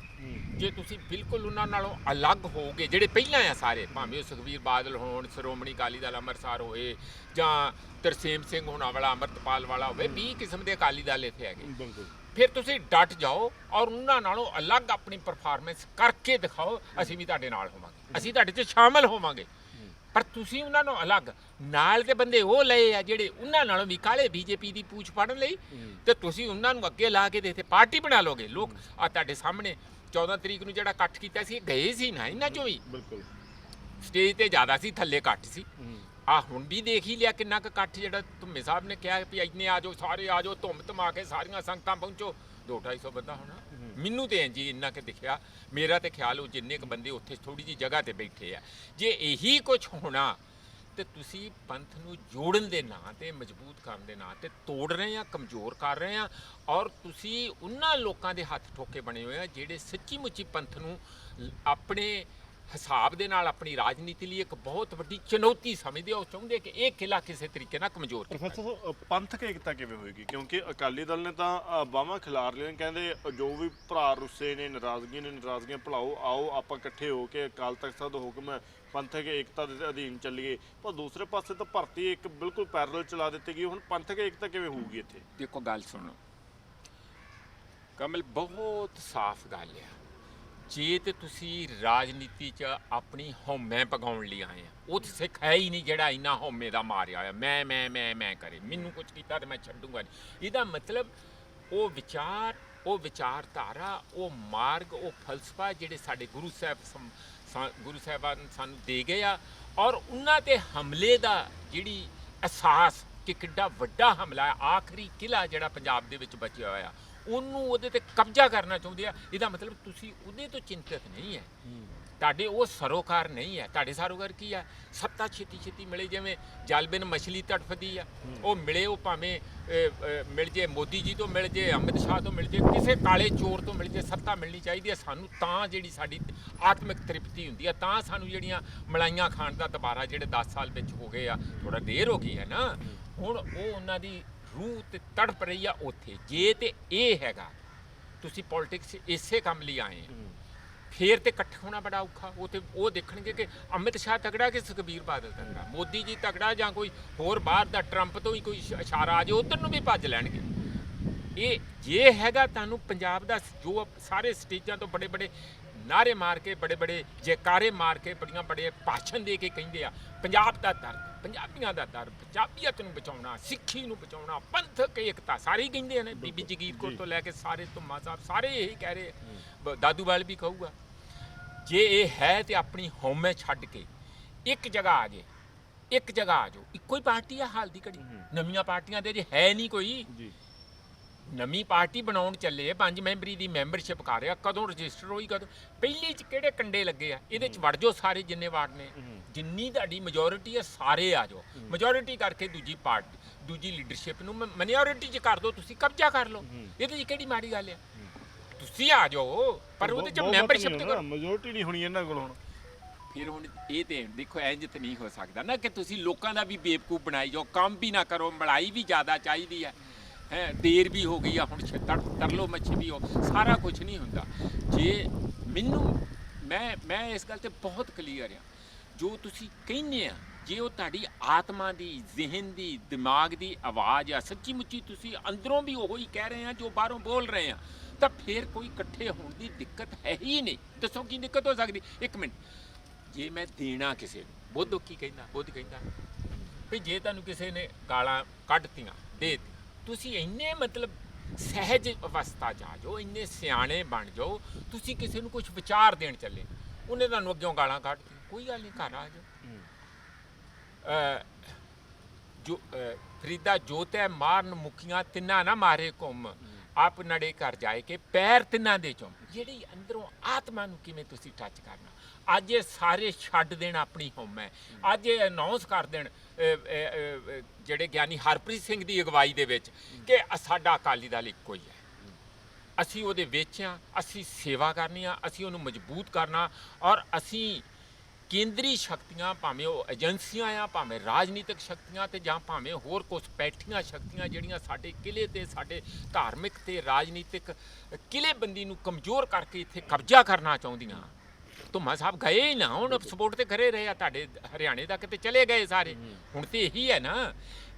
ਜੇ ਤੁਸੀਂ ਬਿਲਕੁਲ ਉਹਨਾਂ ਨਾਲੋਂ ਅਲੱਗ ਹੋਗੇ ਜਿਹੜੇ ਪਹਿਲਾਂ ਆ ਸਾਰੇ ਭਾਵੇਂ ਉਹ ਸੁਖਬੀਰ ਬਾਦਲ ਹੋਣ ਸ਼੍ਰੋਮਣੀ ਅਕਾਲੀ ਦਲ ਅੰਮ੍ਰਿਤਸਰ ਹੋਏ ਜਾਂ ਤਰਸੇਮ ਸਿੰਘ ਹੋਣਾ ਵਾਲਾ ਅੰਮ੍ਰਿਤਪਾਲ ਵਾਲਾ ਹੋਵੇ 20 ਕਿਸਮ ਦੇ ਅਕਾਲੀ ਦਲ ਇੱਥੇ ਹੈਗੇ। ਬਿਲਕੁਲ। ਫਿਰ ਤੁਸੀਂ ਡਟ ਜਾਓ ਔਰ ਉਹਨਾਂ ਨਾਲੋਂ ਅਲੱਗ ਆਪਣੀ ਪਰਫਾਰਮੈਂਸ ਕਰਕੇ ਦਿਖਾਓ ਅਸੀਂ ਵੀ ਤੁਹਾਡੇ ਨਾਲ ਹੋਵਾਂਗੇ। ਅਸੀਂ ਤੁਹਾਡੇ 'ਚ ਸ਼ਾਮਲ ਹੋਵਾਂਗੇ। ਪਰ ਤੁਸੀਂ ਉਹਨਾਂ ਨੂੰ ਅਲੱਗ ਨਾਲ ਦੇ ਬੰਦੇ ਉਹ ਲਏ ਆ ਜਿਹੜੇ ਉਹਨਾਂ ਨਾਲੋਂ ਵੀ ਕਾਲੇ ਬੀਜੇਪੀ ਦੀ ਪੂਛ ਫੜਨ ਲਈ ਤੇ ਤੁਸੀਂ ਉਹਨਾਂ ਨੂੰ ਅੱਗੇ ਲਾ ਕੇ ਤੇ ਇੱਥੇ ਪਾਰਟੀ ਬਣਾ ਲੋਗੇ ਲੋਕ ਆ ਤੁਹਾਡੇ ਸਾਹਮਣੇ 14 ਤਰੀਕ ਨੂੰ ਜਿਹੜਾ ਇਕੱਠ ਕੀਤਾ ਸੀ ਗਏ ਸੀ ਨਾ ਇਹਨਾਂ ਚੋਂ ਵੀ? ਬਿਲਕੁਲ। ਸਟੇਜ ਤੇ ਜ਼ਿਆਦਾ ਸੀ ਥੱਲੇ ਘੱਟ ਸੀ। ਆ ਹੁਣ ਵੀ ਦੇਖ ਹੀ ਲਿਆ ਕਿੰਨਾ ਕੁ ਇਕੱਠ ਜਿਹੜਾ ਧੁੰਮੇ ਸਾਹਿਬ ਨੇ ਕਿਹਾ ਵੀ ਇੰਨੇ ਆ ਜਾਓ ਸਾਰੇ ਆ ਜਾਓ ਧੁੰਮ ਧਮਾ ਕੇ ਸਾਰੀਆਂ ਸੰਗਤਾਂ ਪਹੁੰਚੋ। 2-250 ਬੰਦਾ ਹੋਣਾ। ਮੈਨੂੰ ਤੇ ਇੰਜ ਹੀ ਇੰਨਾ ਕਿ ਦਿਖਿਆ, ਮੇਰਾ ਤੇ ਖਿਆਲ ਉਹ ਜਿੰਨੇ ਕ ਬੰਦੇ ਉੱਥੇ ਥੋੜੀ ਜੀ ਜਗ੍ਹਾ ਤੇ ਬੈਠੇ ਆ। ਜੇ ਇਹੀ ਕੁਝ ਹੋਣਾ, ਤੇ ਤੁਸੀਂ ਪੰਥ ਨੂੰ ਜੋੜਨ ਦੇ ਨਾਂ ਤੇ, ਮਜ਼ਬੂਤ ਕਰਨ ਦੇ ਨਾਂ ਤੇ ਤੋੜ ਰਹੇ ਆ, ਕਮਜ਼ੋਰ ਕਰ ਰਹੇ ਆ, ਔਰ ਤੁਸੀਂ ਉਹਨਾਂ ਲੋਕਾਂ ਦੇ ਹੱਥ ਠੋਕੇ ਬਣੇ ਹੋਏ ਆ, ਜਿਹੜੇ ਸੱਚੀ ਮੁੱਚੀ ਪੰਥ ਨੂੰ ਆਪਣੇ ਹਿਸਾਬ ਦੇ ਨਾਲ ਆਪਣੀ ਰਾਜਨੀਤੀ ਲਈ ਇੱਕ ਬਹੁਤ ਵੱਡੀ ਚੁਣੌਤੀ ਸਮਝਦੇ ਉਹ ਚਾਹੁੰਦੇ ਕਿ ਇਹ ਕਿਲਾ ਕਿਸੇ ਤਰੀਕੇ ਨਾਲ ਕਮਜ਼ੋਰ ਕੀਤਾ ਪ੍ਰੋਫੈਸਰ ਪੰਥਕ ਏਕਤਾ ਕਿਵੇਂ ਹੋਏਗੀ? ਕਿਉਂਕਿ ਅਕਾਲੀ ਦਲ ਨੇ ਤਾਂ ਬਾਹਾਂ ਖਿਲਾਰ ਲਈਆਂ ਕਹਿੰਦੇ ਜੋ ਵੀ ਭਰਾ ਰੁੱਸੇ ਨੇ ਨਾਰਾਜ਼ਗੀਆਂ ਨੇ ਨਾਰਾਜ਼ਗੀਆਂ ਭੁਲਾਓ ਆਓ ਆਪਾਂ ਇਕੱਠੇ ਹੋ ਕੇ ਅਕਾਲ ਤਖਤ ਸਾਹਿਬ ਦਾ ਹੁਕਮ ਹੈ ਪੰਥਕ ਏਕਤਾ ਦੇ ਅਧੀਨ ਚੱਲੀਏ। ਪਰ ਦੂਸਰੇ ਪਾਸੇ ਤਾਂ ਭਰਤੀ ਇੱਕ ਬਿਲਕੁਲ ਪੈਰਲਲ ਚਲਾ ਦਿੱਤੀ ਗਈ ਹੁਣ ਪੰਥਕ ਏਕਤਾ ਕਿਵੇਂ ਹੋਊਗੀ ਇੱਥੇ? ਦੇਖੋ ਗੱਲ ਸੁਣੋ। ਕਮਲ ਬਹੁਤ ਸਾਫ਼ ਗੱਲ ਆ। ਜੇ ਤੇ ਤੁਸੀਂ ਰਾਜਨੀਤੀ 'ਚ ਆਪਣੀ ਹਉਮੈ ਪਗਾਉਣ ਲਈ ਆਏ ਆ, ਉਹ ਤੇ ਸਿੱਖ ਹੈ ਹੀ ਨਹੀਂ ਜਿਹੜਾ ਇੰਨਾ ਹਉਮੈ ਦਾ ਮਾਰਿਆ ਹੋਇਆ, ਮੈਂ ਮੈਂ ਮੈਂ ਮੈਂ ਕਰੇ, ਮੈਨੂੰ ਕੁਝ ਕੀਤਾ ਤੇ ਮੈਂ ਛੱਡੂੰਗਾ ਨਹੀਂ। ਇਹਦਾ ਮਤਲਬ ਉਹ ਵਿਚਾਰ, ਉਹ ਵਿਚਾਰਧਾਰਾ, ਉਹ ਮਾਰਗ, ਉਹ ਫਲਸਫਾ ਜਿਹੜੇ ਸਾਡੇ ਗੁਰੂ ਸਾਹਿਬ ਸਮ- ਗੁਰੂ ਸਾਹਿਬਾਨ ਸਾਨੂੰ ਦੇ ਗਏ ਆ, ਔਰ ਉਹਨਾਂ ਤੇ ਹਮਲੇ ਦਾ ਜਿਹੜੀ ਅਹਿਸਾਸ ਕਿ ਕਿੱਡਾ ਵੱਡਾ ਹਮਲਾ ਹੈ, ਆਖਰੀ ਕਿਲਾ ਜਿਹੜਾ ਪੰਜਾਬ ਦੇ ਵਿੱਚ ਬਚਿਆ ਹੋਇਆ ਉਹਨੂੰ ਉਹਦੇ ਤੇ ਕਬਜ਼ਾ ਕਰਨਾ ਚਾਹੁੰਦੇ ਆ ਇਹਦਾ ਮਤਲਬ ਤੁਸੀਂ ਉਹਦੇ ਤੋਂ ਚਿੰਤਤ ਨਹੀਂ ਹੈ। ਤੁਹਾਡੇ ਉਹ ਸਰੋਕਾਰ ਨਹੀਂ ਹੈ ਤੁਹਾਡੇ ਸਰੋਕਾਰ ਕੀ ਆ? ਸੱਤਾ ਛੇਤੀ ਛੇਤੀ ਮਿਲੇ ਜਿਵੇਂ ਜਲ ਬਿਨ ਮਛਲੀ ਤੜਫਦੀ ਆ ਉਹ ਮਿਲੇ ਉਹ ਭਾਵੇਂ ਮਿਲ ਜੇ ਮੋਦੀ ਜੀ ਤੋਂ ਮਿਲ ਜੇ ਅਮਿਤ ਸ਼ਾਹ ਤੋਂ ਮਿਲ ਜੇ ਕਿਸੇ ਕਾਲੇ ਚੋਰ ਤੋਂ ਮਿਲ ਜੇ ਸੱਤਾ ਮਿਲਣੀ ਚਾਹੀਦੀ ਹੈ ਸਾਨੂੰ ਤਾਂ ਜਿਹੜੀ ਸਾਡੀ ਆਤਮਿਕ ਤ੍ਰਿਪਤੀ ਹੁੰਦੀ ਆ ਤਾਂ ਸਾਨੂੰ ਜਿਹੜੀਆਂ ਮਲਾਈਆਂ ਖਾਣ ਦਾ ਦੁਬਾਰਾ ਜਿਹੜੇ 10 ਸਾਲ ਵਿੱਚ ਹੋ ਗਏ ਆ ਥੋੜਾ ਦੇਰ ਹੋ ਗਈ ਹੈ ਨਾ ਹੁਣ ਉਹ ਉਹਨਾਂ ਦੀ ਰੂਹ ਤੇ ਤੜਪ ਰਹੀ ਆ ਉੱਥੇ। ਜੇ ਤੇ ਇਹ ਹੈਗਾ ਤੁਸੀਂ ਪੋਲਿਟਿਕਸ ਇਸੇ ਕੰਮ ਲਈ ਆਏ ਆ। ਫੇਰ ਤੇ ਇਕੱਠ ਹੋਣਾ ਬੜਾ ਔਖਾ। ਉਹ ਤੇ ਉਹ ਦੇਖਣਗੇ ਕਿ ਅਮਿਤ ਸ਼ਾਹ ਤਗੜਾ ਕਿ ਸੁਖਬੀਰ ਬਾਦਲ ਤਗੜਾ? ਮੋਦੀ ਜੀ ਤਗੜਾ ਜਾਂ ਕੋਈ ਹੋਰ ਬਾਹਰ ਦਾ ਟਰੰਪ ਤੋਂ ਹੀ ਕੋਈ ਇਸ਼- ਇਸ਼ਾਰਾ ਆ ਜਾਏ ਉਧਰ ਨੂੰ ਵੀ ਭੱਜ ਲੈਣਗੇ। ਇਹ ਜੇ ਹੈਗਾ ਤੁਹਾਨੂੰ ਪੰਜਾਬ ਦਾ ਜੋ ਸਾਰੇ ਸਟੇਜਾਂ ਤੋਂ ਬੜੇ ਬੜੇ ਨਾਰੇ ਮਾਰ ਕੇ ਬੜੇ ਬੜੇ ਜੈਕਾਰੇ ਮਾਰ ਕੇ ਬੜੀਆਂ ਬੜੇ ਭਾਸ਼ਣ ਦੇ ਕੇ ਕਹਿੰਦੇ ਆ ਪੰਜਾਬ ਦਾ ਦਰਦ ਪੰਜਾਬੀਆਂ ਦਾ ਦਰਦ ਪੰਜਾਬੀਅਤ ਨੂੰ ਬਚਾਉਣਾ ਸਿੱਖੀ ਨੂੰ ਬਚਾਉਣਾ ਪੰਥਕ ਏਕਤਾ ਸਾਰੇ ਕਹਿੰਦੇ ਨੇ ਬੀਬੀ ਜਗੀਰ ਕੌਰ ਤੋਂ ਲੈ ਕੇ ਸਾਰੇ ਧੁੰਮਾ ਸਾਹਿਬ ਸਾਰੇ ਇਹੀ ਕਹਿ ਰਹੇ ਦਾਦੂਵਾਲ ਵੀ ਕਹੂਗਾ। ਜੇ ਇਹ ਹੈ ਤੇ ਆਪਣੀ ਹਉਮੈ ਛੱਡ ਕੇ ਇੱਕ ਜਗ੍ਹਾ ਆ ਜੇ ਇੱਕ ਜਗ੍ਹਾ ਆ ਜਾਓ ਇੱਕੋ ਹੀ ਪਾਰਟੀ ਆ ਹਾਲ ਦੀ ਘੜੀ। ਨਵੀਆਂ ਪਾਰਟੀਆਂ ਦੇ ਜੇ ਹੈ ਨਹੀਂ ਕੋਈ ਜੀ। ਨਵੀਂ ਪਾਰਟੀ ਬਣਾਉਣ ਚੱਲੇ ਆ ਪੰਜ ਮੈਂਬਰੀ ਦੀ ਮੈਂਬਰਸ਼ਿਪ ਕਰ ਰਿਹਾ ਕਦੋਂ ਰਜਿਸਟਰ ਹੋਈ ਕਦੋਂ? ਪਹਿਲੀ ਚ ਕਿਹੜੇ ਕੰਡੇ ਲੱਗੇ ਆ? ਇਹਦੇ ਚ ਵੜ ਜਾਓ ਸਾਰੇ ਜਿੰਨੇ ਵਾਰਡ ਨੇ ਜਿੰਨੀ ਤੁਹਾਡੀ ਮੈਜੋਰਿਟੀ ਹੈ ਸਾਰੇ ਆ ਜਾਓ। ਮੈਜੋਰਿਟੀ ਕਰਕੇ ਦੂਜੀ ਪਾਰਟੀ ਦੂਜੀ ਲੀਡਰਸ਼ਿਪ ਨੂੰ ਮਾਈਨੋਰਿਟੀ ਚ ਕਰ ਦਿਓ ਤੁਸੀਂ ਕਬਜ਼ਾ ਕਰ ਲਓ। ਇਹਦੇ ਚ ਕਿਹੜੀ ਮਾੜੀ ਗੱਲ ਆ? ਤੁਸੀਂ ਆ ਜਾਓ ਪਰ ਉਹਦੇ ਚ ਮੈਂਬਰਸ਼ਿਪ ਤੇ ਕਰੋ। ਮੈਜੋਰਟੀ ਨਹੀਂ ਹੋਣੀ ਇਹਨਾਂ ਕੋਲ ਹੁਣ। ਫਿਰ ਹੁਣ ਇਹ ਤੇ ਦੇਖੋ ਇੰਜ ਤੇ ਨਹੀਂ ਹੋ ਸਕਦਾ ਨਾ ਕਿ ਤੁਸੀਂ ਲੋਕਾਂ ਦਾ ਵੀ ਬੇਵਕੂਫ ਬਣਾਈ ਜਾਓ ਕੰਮ ਵੀ ਨਾ ਕਰੋ ਮਲਾਈ ਵੀ ਜ਼ਿਆਦਾ ਚਾਹੀਦੀ ਹੈ ਹੈ, ਦੇਰ ਵੀ ਹੋ ਗਈ ਆ, ਹੁਣ ਛੱਤੜ ਤਰਲੋ ਮੱਛੀ ਵੀ ਹੋ ਸਾਰਾ ਕੁਝ ਨਹੀਂ ਹੁੰਦਾ। ਜੇ ਮੈਨੂੰ ਮੈਂ ਮੈਂ ਇਸ ਗੱਲ ਤੇ ਬਹੁਤ ਕਲੀਅਰ ਆ। ਜੋ ਤੁਸੀਂ ਕਹਿੰਦੇ ਆ, ਜੇ ਉਹ ਤੁਹਾਡੀ ਆਤਮਾ ਦੀ, ਜ਼ਿਹਨ ਦੀ, ਦਿਮਾਗ ਦੀ ਆਵਾਜ਼ ਆ ਸੱਚੀ ਮੁੱਚੀ ਤੁਸੀਂ ਅੰਦਰੋਂ ਵੀ ਉਹੀ ਕਹਿ ਰਹੇ ਆ, ਜੋ ਬਾਹਰੋਂ ਬੋਲ ਰਹੇ ਆ, ਤਾਂ ਫਿਰ ਕੋਈ ਇਕੱਠੇ ਹੋਣ ਦੀ ਦਿੱਕਤ ਹੈ ਹੀ ਨਹੀਂ। ਦੱਸੋ ਕੀ ਦਿੱਕਤ ਹੋ ਸਕਦੀ? ਇੱਕ ਮਿੰਟ। ਜੇ ਮੈਂ ਦੇਣਾ ਕਿਸੇ ਨੂੰ, ਬੁੱਧ ਕੀ ਕਹਿੰਦਾ? ਬੁੱਧ ਕਹਿੰਦਾ ਵੀ ਜੇ ਤੁਹਾਨੂੰ ਕਿਸੇ ਨੇ ਗਾਲਾਂ ਕੱਢਤੀਆਂ, ਦੇ ਤੁਸੀਂ ਇੰਨੇ ਮਤਲਬ ਸਹਿਜ ਅਵਸਥਾ 'ਚ ਆ ਜਾਓ ਇੰਨੇ ਸਿਆਣੇ ਬਣ ਜਾਓ ਤੁਸੀਂ ਕਿਸੇ ਨੂੰ ਕੁਝ ਵਿਚਾਰ ਦੇਣ ਚੱਲੇ। ਉਹਨੇ ਤੁਹਾਨੂੰ ਅੱਗਿਓਂ ਗਾਲਾਂ ਕੱਢਤੀਆਂ। ਕੋਈ ਗੱਲ ਨਹੀਂ ਘਰ ਆ ਜਾਓ। ਜੋ ਅ, ਫਰੀਦਾ ਜੋਤੈ ਮਾਰਨ ਮੁਖੀਆਂ ਤਿੰਨਾ ਨਾ ਮਾਰੇ ਘੁੰਮ। ਆਪ ਨੜੇ ਕਰ ਜਾਏ ਕਿ ਪੈਰ ਤਿੰਨਾਂ ਦੇ ਚੁੰਮ। ਜਿਹੜੀ ਅੰਦਰੋਂ ਆਤਮਾ ਨੂੰ ਕਿਵੇਂ ਤੁਸੀਂ ਟੱਚ ਕਰਨਾ? ਅੱਜ ਇਹ ਸਾਰੇ ਛੱਡ ਦੇਣ ਆਪਣੀ ਹਉਮੈ ਅੱਜ ਇਹ ਅਨਾਉਂਸ ਕਰ ਦੇਣ ਜਿਹੜੇ ਗਿਆਨੀ ਹਰਪ੍ਰੀਤ ਸਿੰਘ ਦੀ ਅਗਵਾਈ ਦੇ ਵਿੱਚ ਕਿ ਸਾਡਾ ਅਕਾਲੀ ਦਲ ਇੱਕੋ ਹੀ ਹੈ। ਅਸੀਂ ਉਹਦੇ ਵਿੱਚ ਆ ਅਸੀਂ ਸੇਵਾ ਕਰਨੀ ਆ, ਅਸੀਂ ਉਹਨੂੰ ਮਜ਼ਬੂਤ ਕਰਨਾ ਔਰ ਅਸੀਂ ਕੇਂਦਰੀ ਸ਼ਕਤੀਆਂ ਭਾਵੇਂ ਉਹ ਏਜੰਸੀਆਂ ਆ, ਭਾਵੇਂ ਰਾਜਨੀਤਿਕ ਸ਼ਕਤੀਆਂ ਤੇ ਜਾਂ ਭਾਵੇਂ ਹੋਰ ਕੁਝ ਬੈਠੀਆਂ ਸ਼ਕਤੀਆਂ ਜਿਹੜੀਆਂ ਸਾਡੇ ਕਿਲੇ ਤੇ, ਸਾਡੇ ਧਾਰਮਿਕ ਤੇ ਰਾਜਨੀਤਿਕ ਕਿਲੇਬੰਦੀ ਨੂੰ ਕਮਜ਼ੋਰ ਕਰਕੇ ਇੱਥੇ ਕਬਜ਼ਾ ਕਰਨਾ ਚਾਹੁੰਦੀਆਂ। ਧੁੰਮਾ ਸਾਹਿਬ ਗਏ ਹੀ ਨਾ ਹੁਣ ਸਪੋਰਟ ਤੇ ਕਰੇ ਰਹੇ ਆ ਤੁਹਾਡੇ ਹਰਿਆਣੇ ਦਾ ਕਿਤੇ ਚਲੇ ਗਏ ਸਾਰੇ। ਹੁਣ ਤੇ ਇਹੀ ਹੈ ਨਾ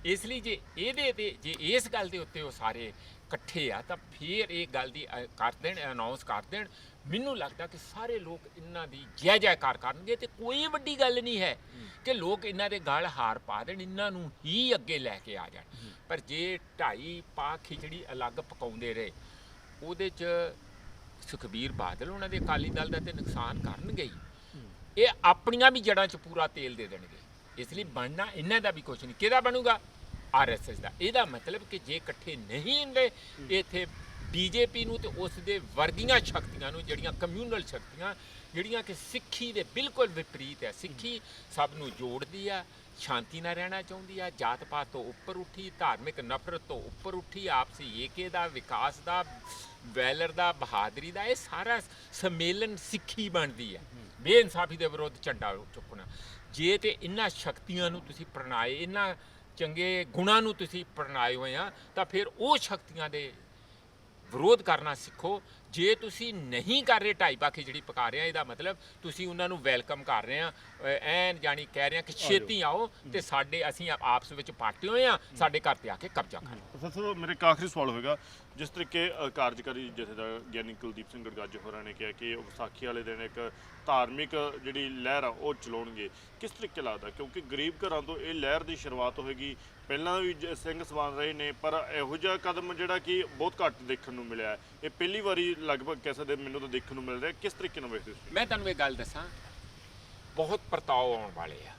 ਇਸ ਲਈ ਜੇ ਇਹਦੇ ਤੇ ਜੇ ਇਸ ਗੱਲ ਦੇ ਉੱਤੇ ਉਹ ਸਾਰੇ ਇਕੱਠੇ ਆ ਤਾਂ ਫਿਰ ਇਹ ਗੱਲ ਦੀ ਅ, ਕਰ ਦੇਣ ਅਨਾਉਂਸ ਕਰ ਦੇਣ। ਮੈਨੂੰ ਲੱਗਦਾ ਕਿ ਸਾਰੇ ਲੋਕ ਇਹਨਾਂ ਦੀ ਜੈ ਜੈਕਾਰ ਕਰਨਗੇ ਤੇ ਕੋਈ ਵੱਡੀ ਗੱਲ ਨਹੀਂ ਹੈ ਕਿ ਲੋਕ ਇਹਨਾਂ ਦੇ ਗਲ ਹਾਰ ਪਾ ਦੇਣ ਇਹਨਾਂ ਨੂੰ ਹੀ ਅੱਗੇ ਲੈ ਕੇ ਆ ਜਾਣ। ਪਰ ਜੇ ਢਾਈ ਪਾ ਖਿਚੜੀ ਅਲੱਗ ਪਕਾਉਂਦੇ ਰਹੇ ਉਹਦੇ 'ਚ ਸੁਖਬੀਰ ਬਾਦਲ ਉਹਨਾਂ ਦੇ ਅਕਾਲੀ ਦਲ ਦਾ ਤੇ ਨੁਕਸਾਨ ਕਰਨਗੇ ਹੀ। ਇਹ ਆਪਣੀਆਂ ਵੀ ਜੜਾਂ 'ਚ ਪੂਰਾ ਤੇਲ ਦੇ ਦੇਣਗੇ। ਇਸ ਲਈ ਬਣਨਾ ਇਹਨਾਂ ਦਾ ਵੀ ਕੁਝ ਨਹੀਂ। ਕਿਹਦਾ ਬਣੂਗਾ? ਆਰਐਸਐਸ ਦਾ। ਇਹਦਾ ਮਤਲਬ ਕਿ ਜੇ ਇਕੱਠੇ ਨਹੀਂ ਹੁੰਦੇ, ਇੱਥੇ ਬੀਜੇਪੀ ਨੂੰ ਤੇ ਉਸ ਦੇ ਵਰਗੀਆਂ ਸ਼ਕਤੀਆਂ ਨੂੰ, ਜਿਹੜੀਆਂ ਕਮਿਊਨਲ ਸ਼ਕਤੀਆਂ, ਜਿਹੜੀਆਂ ਕਿ ਸਿੱਖੀ ਦੇ ਬਿਲਕੁਲ ਵਿਪਰੀਤ ਹੈ। ਸਿੱਖੀ ਸਭ ਨੂੰ ਜੋੜਦੀ ਆ ਸ਼ਾਂਤੀ ਨਾਲ ਰਹਿਣਾ ਚਾਹੁੰਦੀ ਆ ਜਾਤ ਪਾਤ ਤੋਂ ਉੱਪਰ ਉੱਠੀ, ਧਾਰਮਿਕ ਨਫ਼ਰਤ ਤੋਂ ਉੱਪਰ ਉੱਠੀ, ਆਪਸੀ ਏਕੇ ਦਾ, ਵਿਕਾਸ ਦਾ, ਵੈਲਰ ਦਾ, ਬਹਾਦਰੀ ਦਾ, ਇਹ ਸਾਰਾ ਸੰਮੇਲਨ ਸਿੱਖੀ ਬਣਦੀ ਹੈ ਬੇਇਨਸਾਫੀ ਦੇ ਵਿਰੁੱਧ ਝੰਡਾ ਚੁੱਕਣਾ। ਜੇ ਤੇ ਇਹਨਾਂ ਸ਼ਕਤੀਆਂ ਨੂੰ ਤੁਸੀਂ ਪ੍ਰਣਾਏ ਇਹਨਾਂ ਚੰਗੇ ਗੁਣਾਂ ਨੂੰ ਤੁਸੀਂ ਪ੍ਰਣਾਏ ਹੋਏ ਆ, ਤਾਂ ਫਿਰ ਉਹ ਸ਼ਕਤੀਆਂ ਦੇ ਵਿਰੋਧ ਕਰਨਾ ਸਿੱਖੋ ਜੇ ਤੁਸੀਂ ਨਹੀਂ ਕਰ ਰਹੇ ਢਾਈ ਪਾਖੀ ਜਿਹੜੀ ਪਕਾ ਰਹੇ ਆ ਇਹਦਾ ਮਤਲਬ ਤੁਸੀਂ ਉਹਨਾਂ ਨੂੰ ਵੈਲਕਮ ਕਰ ਰਹੇ ਆ। ਐਨ ਜਾਨੀ ਕਹਿ ਰਹੇ ਆ ਕਿ ਛੇਤੀ ਆਓ ਤੇ ਸਾਡੇ ਅਸੀਂ ਆਪਸ ਵਿੱਚ ਪਾਟੇ ਹੋਏ ਆ ਸਾਡੇ ਘਰ ਤੇ ਆ ਕੇ ਕਬਜ਼ਾ ਕਰ ਪ੍ਰੋਫੈਸਰ ਮੇਰੇ ਇੱਕ ਆਖਰੀ ਸਵਾਲ ਹੋਵੇਗਾ। ਜਿਸ ਤਰੀਕੇ ਕਾਰਜਕਾਰੀ ਜਥੇਦਾਰ ਗਿਆਨੀ ਕੁਲਦੀਪ ਸਿੰਘ ਗੜਗਾਜ ਹੋਰਾਂ ਨੇ ਕਿਹਾ ਕਿ ਉਹ ਵਿਸਾਖੀ ਵਾਲੇ ਦਿਨ ਇੱਕ ਧਾਰਮਿਕ ਜਿਹੜੀ ਲਹਿਰ ਆ ਉਹ ਚਲਾਉਣਗੇ। ਕਿਸ ਤਰੀਕੇ ਲੱਗਦਾ? ਕਿਉਂਕਿ ਗਰੀਬ ਘਰਾਂ ਤੋਂ ਇਹ ਲਹਿਰ ਦੀ ਸ਼ੁਰੂਆਤ ਹੋਏਗੀ ਪਹਿਲਾਂ ਵੀ ਜ- ਸਿੰਘ ਸਮਾਨ ਰਹੇ ਨੇ, ਪਰ ਇਹੋ ਜਿਹਾ ਕਦਮ ਜਿਹੜਾ ਕਿ ਬਹੁਤ ਘੱਟ ਦੇਖਣ ਨੂੰ ਮਿਲਿਆ ਹੈ। ਇਹ ਪਹਿਲੀ ਵਾਰੀ ਲਗਭਗ ਕਹਿ ਸਕਦੇ ਮੈਨੂੰ ਤਾਂ ਦੇਖਣ ਨੂੰ ਮਿਲ ਰਿਹਾ। ਕਿਸ ਤਰੀਕੇ ਨਾਲ ਵੇਖਦੇ ਹੋ ਮੈਂ ਤੁਹਾਨੂੰ ਇਹ ਗੱਲ ਦੱਸਾਂ। ਬਹੁਤ ਪਰਤਾਓ ਆਉਣ ਵਾਲੇ ਆ।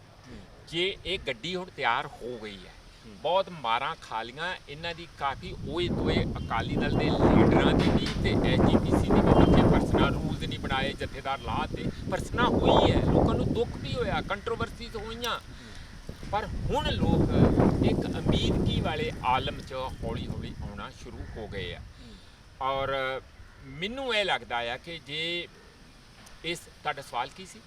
ਜੇ ਇਹ ਗੱਡੀ ਹੁਣ ਤਿਆਰ ਹੋ ਗਈ ਹੈ, ਬਹੁਤ ਮਾਰਾਂ ਖਾਲੀਆਂ, ਇਹਨਾਂ ਦੀ ਕਾਫੀ ਓਏ ਦੋਏ ਅਕਾਲੀ ਦਲ ਦੇ ਲੀਡਰਾਂ ਦੀ ਵੀ ਤੇ ਐਜੀਪੀਸੀ ਦੀ ਵੀ ਵਿੱਚੇ ਪਰਸਨਲ ਰੂਲਸ ਨਹੀਂ ਬਣਾਏ, ਜਥੇਦਾਰ ਲਾਹ ਤੇ ਪਰਸਨਾ ਹੋਈ ਹੈ। ਲੋਕਾਂ ਨੂੰ ਦੁੱਖ ਵੀ ਹੋਇਆ ਕੰਟਰੋਵਰਸੀਜ਼ ਹੋਈਆਂ। ਪਰ ਹੁਣ ਲੋਕ ਇੱਕ ਉਮੀਦਗੀ ਵਾਲੇ ਆਲਮ 'ਚ ਹੌਲੀ ਹੌਲੀ ਆਉਣਾ ਸ਼ੁਰੂ ਹੋ ਗਏ ਆ। ਔਰ ਮੈਨੂੰ ਇਹ ਲੱਗਦਾ ਆ ਕਿ ਜੇ ਇਸ ਤੁਹਾਡਾ ਸਵਾਲ ਕੀ ਸੀ?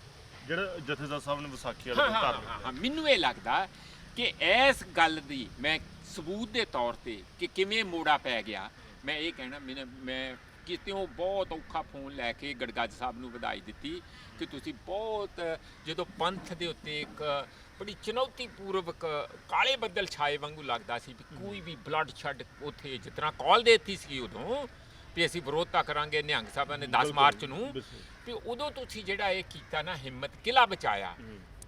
ਜਿਹੜਾ ਜਥੇਦਾਰ ਸਾਹਿਬ ਨੇ ਵਿਸਾਖੀ ਵਾਲੇ ਹਾਂ ਹਾਂ ਧਾਰਮਿਕ ਹਾਂ, ਹਾਂ ਮੈਨੂੰ ਇਹ ਲੱਗਦਾ ਕਿ ਇਸ ਗੱਲ ਦੀ ਮੈਂ ਸਬੂਤ ਦੇ ਤੌਰ ਤੇ ਕਿ ਕਿਵੇਂ ਮੋੜਾ ਪੈ ਗਿਆ। ਮੈਂ ਇਹ ਕਹਿਣਾ ਮੈਂ ਮੈਂ ਕਿਤਿਓਂ ਬਹੁਤ ਔਖਾ ਫੋਨ ਲੈ ਕੇ ਗੜਗੱਜ ਸਾਹਿਬ ਨੂੰ ਵਧਾਈ ਦਿੱਤੀ ਕਿ ਤੁਸੀਂ ਬਹੁਤ ਜਦੋਂ ਪੰਥ ਦੇ ਉੱਤੇ ਇੱਕ ਬੜੀ ਚੁਣੌਤੀਪੂਰਵਕ ਕਾਲੇ ਬੱਦਲ ਛਾਏ ਵਾਂਗੂ ਲੱਗਦਾ ਸੀ ਵੀ ਕੋਈ ਵੀ ਬਲੱਡ ਛੱਡ ਉੱਥੇ ਤਰ੍ਹਾਂ ਕਾਲ ਦੇਤੀ ਸੀ ਉਦੋਂ ਵੀ ਅਸੀਂ ਵਿਰੋਧਤਾ ਕਰਾਂਗੇ ਨਿਹੰਗ ਸਾਹਿਬਾਂ ਨੇ 10 ਬਿਲਕੁਲ, ਮਾਰਚ ਨੂੰ। ਵੀ ਉਦੋਂ ਤੁਸੀਂ ਜਿਹੜਾ ਇਹ ਕੀਤਾ ਨਾ ਹਿੰਮਤ ਕਿਲਾ ਬਚਾਇਆ।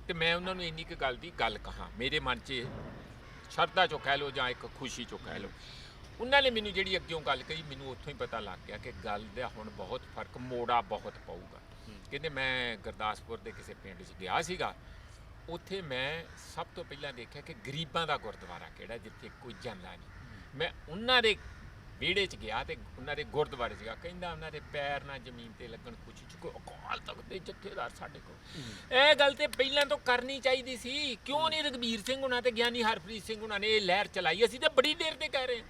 ਤੇ ਮੈਂ ਉਹਨਾਂ ਨੂੰ ਇੰਨੀ ਕੁ ਗੱਲ ਦੀ ਗੱਲ ਕਹਾ ਮੇਰੇ ਮਨ 'ਚ ਸ਼ਰਧਾ ਚੋਂ ਕਹਿ ਲਓ ਜਾਂ ਇੱਕ ਖੁਸ਼ੀ ਚੋਂ ਕਹਿ ਲਓ। ਉਹਨਾਂ ਨੇ ਮੈਨੂੰ ਜਿਹੜੀ ਅੱਗਿਓਂ ਗੱਲ ਕਹੀ ਮੈਨੂੰ ਉੱਥੋਂ ਹੀ ਪਤਾ ਲੱਗ ਗਿਆ ਕਿ ਗੱਲ ਦਾ ਹੁਣ ਬਹੁਤ ਫ਼ਰਕ ਮੋੜਾ ਬਹੁਤ ਪਊਗਾ। ਕਹਿੰਦੇ ਮੈਂ ਗੁਰਦਾਸਪੁਰ ਦੇ ਕਿਸੇ ਪਿੰਡ 'ਚ ਗਿਆ ਸੀਗਾ ਉੱਥੇ ਮੈਂ ਸਭ ਤੋਂ ਪਹਿਲਾਂ ਦੇਖਿਆ ਕਿ ਗਰੀਬਾਂ ਦਾ ਗੁਰਦੁਆਰਾ ਕਿਹੜਾ ਜਿੱਥੇ ਕੋਈ ਜਾਂਦਾ ਨਹੀਂ। ਮੈਂ ਉਹਨਾਂ ਦੇ ਵਿਹੜੇ 'ਚ ਗਿਆ ਤੇ ਉਹਨਾਂ ਦੇ ਗੁਰਦੁਆਰੇ 'ਚ ਗਿਆ। ਕਹਿੰਦਾ ਉਹਨਾਂ ਦੇ ਪੈਰ ਨਾ ਜ਼ਮੀਨ ਤੇ ਲੱਗਣ ਕੁਛ ਚੁੱਕੋ ਅਕਾਲ ਤਖਤ ਦੇ ਜਥੇਦਾਰ ਸਾਡੇ ਕੋਲ। ਇਹ ਗੱਲ ਤੇ ਪਹਿਲਾਂ ਤੋਂ ਕਰਨੀ ਚਾਹੀਦੀ ਸੀ। ਕਿਉਂ ਨਹੀਂ ਰਗਵੀਰ ਸਿੰਘ ਉਹਨਾਂ ਤੇ ਗਿਆਨੀ ਹਰਪ੍ਰੀਤ ਸਿੰਘ ਉਹਨਾਂ ਨੇ ਇਹ ਲਹਿਰ ਚਲਾਈ? ਅਸੀਂ ਤਾਂ ਬੜੀ ਦੇਰ ਤੇ ਕਹਿ ਰਹੇ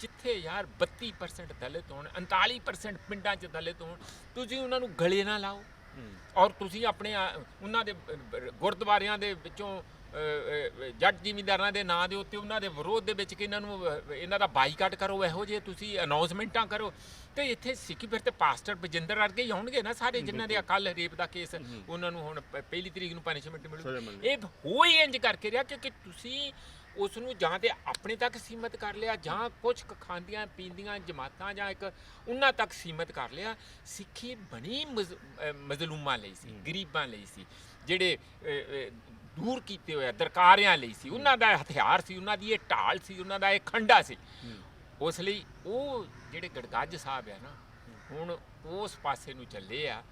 ਜਿੱਥੇ ਯਾਰ 32% ਦਲਿਤ ਹੋਣ 39% ਪਿੰਡਾਂ 'ਚ ਦਲਿਤ ਹੋਣ ਤੁਸੀਂ ਉਹਨਾਂ ਨੂੰ ਗਲੇ ਨਾ ਲਾਓ। ਔਰ ਤੁਸੀਂ ਆਪਣੇ ਉਹਨਾਂ ਦੇ ਗੁਰਦੁਆਰਿਆਂ ਦੇ ਵਿੱਚੋਂ ਜੱਟ ਜ਼ਿਮੀਂਦਾਰਾਂ ਦੇ ਨਾਂ ਦੇ ਉੱਤੇ ਉਹਨਾਂ ਦੇ ਵਿਰੋਧ ਦੇ ਵਿੱਚ ਕਿ ਇਹਨਾਂ ਨੂੰ ਇਹਨਾਂ ਦਾ ਬਾਈਕਾਟ ਕਰੋ ਇਹੋ ਜਿਹੇ ਤੁਸੀਂ ਅਨਾਉਂਸਮੈਂਟਾਂ ਕਰੋ। ਤੇ ਇੱਥੇ ਸਿੱਖੀ ਫਿਰ ਤੇ ਪਾਸਟਰ ਬਜਿੰਦਰ ਵਰਗੇ ਹੀ ਹੋਣਗੇ ਨਾ ਸਾਰੇ ਜਿਨ੍ਹਾਂ ਦੇ ਕੱਲ ਰੇਪ ਦਾ ਕੇਸ ਉਹਨਾਂ ਨੂੰ ਹੁਣ ਪਹਿਲੀ ਤਰੀਕ ਨੂੰ ਪਨਿਸ਼ਮੈਂਟ ਮਿਲੂ। ਇਹ ਹੋ ਹੀ ਇੰਜ ਕਰਕੇ ਰਿਹਾ ਕਿਉਂਕਿ ਤੁਸੀਂ ਉਸ ਨੂੰ ਜਾਂ ਤੇ ਆਪਣੇ ਤੱਕ ਸੀਮਤ ਕਰ ਲਿਆ ਜਾਂ ਕੁਝ ਖਾਂਦੀਆਂ ਪੀਂਦੀਆਂ ਜਮਾਤਾਂ ਜਾਂ ਇੱਕ ਉਹਨਾਂ ਤੱਕ ਸੀਮਤ ਕਰ ਲਿਆ। ਸਿੱਖੀ ਬਣੀ ਮਜ਼ਲੂਮਾਂ ਲਈ ਸੀ ਗਰੀਬਾਂ ਲਈ ਸੀ ਜਿਹੜੇ ਦੂਰ ਕੀਤੇ ਹੋਏ ਆ, ਦਰਕਾਰਿਆਂ ਲਈ ਸੀ। ਉਹਨਾਂ ਦਾ ਹਥਿਆਰ ਸੀ ਉਹਨਾਂ ਦੀ ਇਹ ਢਾਲ ਸੀ ਉਹਨਾਂ ਦਾ ਇਹ ਖੰਡਾ ਸੀ। ਉਸ ਲਈ ਉਹ ਜਿਹੜੇ ਗੜਗੱਜ ਸਾਹਿਬ ਆ ਨਾ ਹੁਣ ਉਸ ਪਾਸੇ ਨੂੰ ਚੱਲੇ ਆ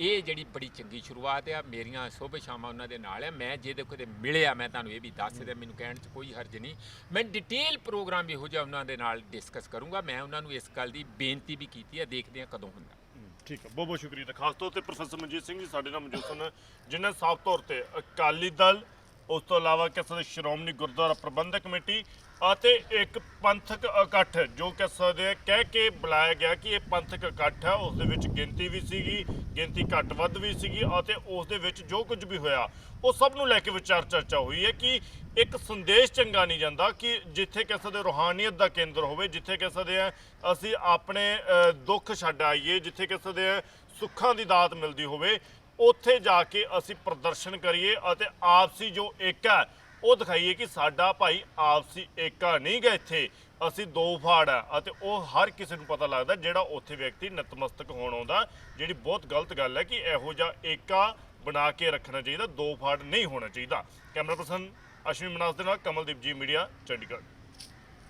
ਇਹ ਜਿਹੜੀ ਬੜੀ ਚੰਗੀ ਸ਼ੁਰੂਆਤ ਆ, ਮੇਰੀਆਂ ਸੁਭ ਸ਼ਾਮਾਂ ਉਹਨਾਂ ਦੇ ਨਾਲ ਆ। ਮੈਂ ਜੇ ਦੇ ਕਦੇ ਮਿਲਿਆ, ਮੈਂ ਤੁਹਾਨੂੰ ਇਹ ਵੀ ਦੱਸ ਦਿਆਂ ਮੈਨੂੰ ਕਹਿਣ 'ਚ ਕੋਈ ਹਰਜ ਨਹੀਂ। ਮੈਂ ਡਿਟੇਲ ਪ੍ਰੋਗਰਾਮ ਇਹੋ ਜਿਹਾ ਉਹਨਾਂ ਦੇ ਨਾਲ ਡਿਸਕਸ ਕਰੂੰਗਾ। ਮੈਂ ਉਹਨਾਂ ਨੂੰ ਇਸ ਗੱਲ ਦੀ ਬੇਨਤੀ ਵੀ ਕੀਤੀ ਹੈ ਦੇਖਦੇ ਹਾਂ ਕਦੋਂ ਹੁੰਦਾ। ਠੀਕ ਹੈ ਬਹੁਤ ਬਹੁਤ ਸ਼ੁਕਰੀਆ ਤੇ। ਖਾਸ ਤੌਰ ਤੇ ਪ੍ਰੋਫੈਸਰ ਮਨਜੀਤ ਸਿੰਘ ਜੀ ਸਾਡੇ ਨਾਲ ਮੌਜੂਦ ਸਨ, ਜਿਨ੍ਹਾਂ ਸਾਫ਼ ਤੌਰ ਤੇ ਅਕਾਲੀ ਦਲ, ਉਸ ਤੋਂ ਇਲਾਵਾ ਕਿਸੇ ਦੇ ਸ਼੍ਰੋਮਣੀ ਗੁਰਦੁਆਰਾ ਪ੍ਰਬੰਧਕ ਕਮੇਟੀ ਅਤੇ ਇੱਕ ਪੰਥਕ ਇਕੱਠ ਜੋ ਕਿ ਸਕਦੇ ਕਹਿ ਕੇ ਬੁਲਾਇਆ ਗਿਆ ਕਿ ਇਹ ਪੰਥਕ ਇਕੱਠ ਹੈ ਉਸ ਦੇ ਵਿੱਚ ਗਿਣਤੀ ਵੀ ਸੀਗੀ ਗਿਣਤੀ ਘੱਟ ਵੱਧ ਵੀ ਸੀਗੀ ਅਤੇ ਉਸ ਦੇ ਵਿੱਚ ਜੋ ਕੁਝ ਵੀ ਹੋਇਆ ਉਹ ਸਭ ਨੂੰ ਲੈ ਕੇ ਵਿਚਾਰ ਚਰਚਾ ਹੋਈ ਹੈ ਕਿ ਇੱਕ ਸੰਦੇਸ਼ ਚੰਗਾ ਨਹੀਂ ਜਾਂਦਾ ਕਿ ਜਿੱਥੇ ਕਹਿ ਸਕਦੇ ਰੂਹਾਨੀਅਤ ਦਾ ਕੇਂਦਰ ਹੋਵੇ ਜਿੱਥੇ ਕਹਿ ਸਕਦੇ ਦੇ ਅਸੀਂ ਆਪਣੇ ਦੁੱਖ ਛੱਡ ਆਈਏ ਜਿੱਥੇ ਕਹਿ ਸਕਦੇ ਦੇ ਸੁੱਖਾਂ ਦੀ ਦਾਤ ਮਿਲਦੀ ਹੋਵੇ ਉੱਥੇ ਜਾ ਕੇ ਅਸੀਂ ਪ੍ਰਦਰਸ਼ਨ ਕਰੀਏ ਅਤੇ ਆਪਸੀ ਜੋ ਏਕਾ ਹੈ, ਉਹ ਦਿਖਾਈਏ ਕਿ ਸਾਡਾ ਭਾਈ ਆਪਸੀ ਏਕਾ ਨਹੀਂ ਗਾ ਇੱਥੇ। ਅਸੀਂ ਦੋ ਫਾੜ ਆ ਅਤੇ ਉਹ ਹਰ ਕਿਸੇ ਨੂੰ ਪਤਾ ਲੱਗਦਾ ਜਿਹੜਾ ਉੱਥੇ ਵਿਅਕਤੀ ਨਤਮਸਤਕ ਹੋਣ ਆਉਂਦਾ, ਜਿਹੜੀ ਬਹੁਤ ਗਲਤ ਗੱਲ ਹੈ ਕਿ ਇਹੋ ਜਿਹਾ ਏਕਾ ਬਣਾ ਕੇ ਰੱਖਣਾ ਚਾਹੀਦਾ, ਦੋ ਫਾੜ ਨਹੀਂ ਹੋਣਾ ਚਾਹੀਦਾ। ਕੈਮਰਾ ਪਰਸਨ ਅਸ਼ਵਨੀ ਮਨਾਸ ਦੇ ਨਾਲ ਕਮਲਦੀਪ ਜੀ ਮੀਡੀਆ, ਚੰਡੀਗੜ੍ਹ।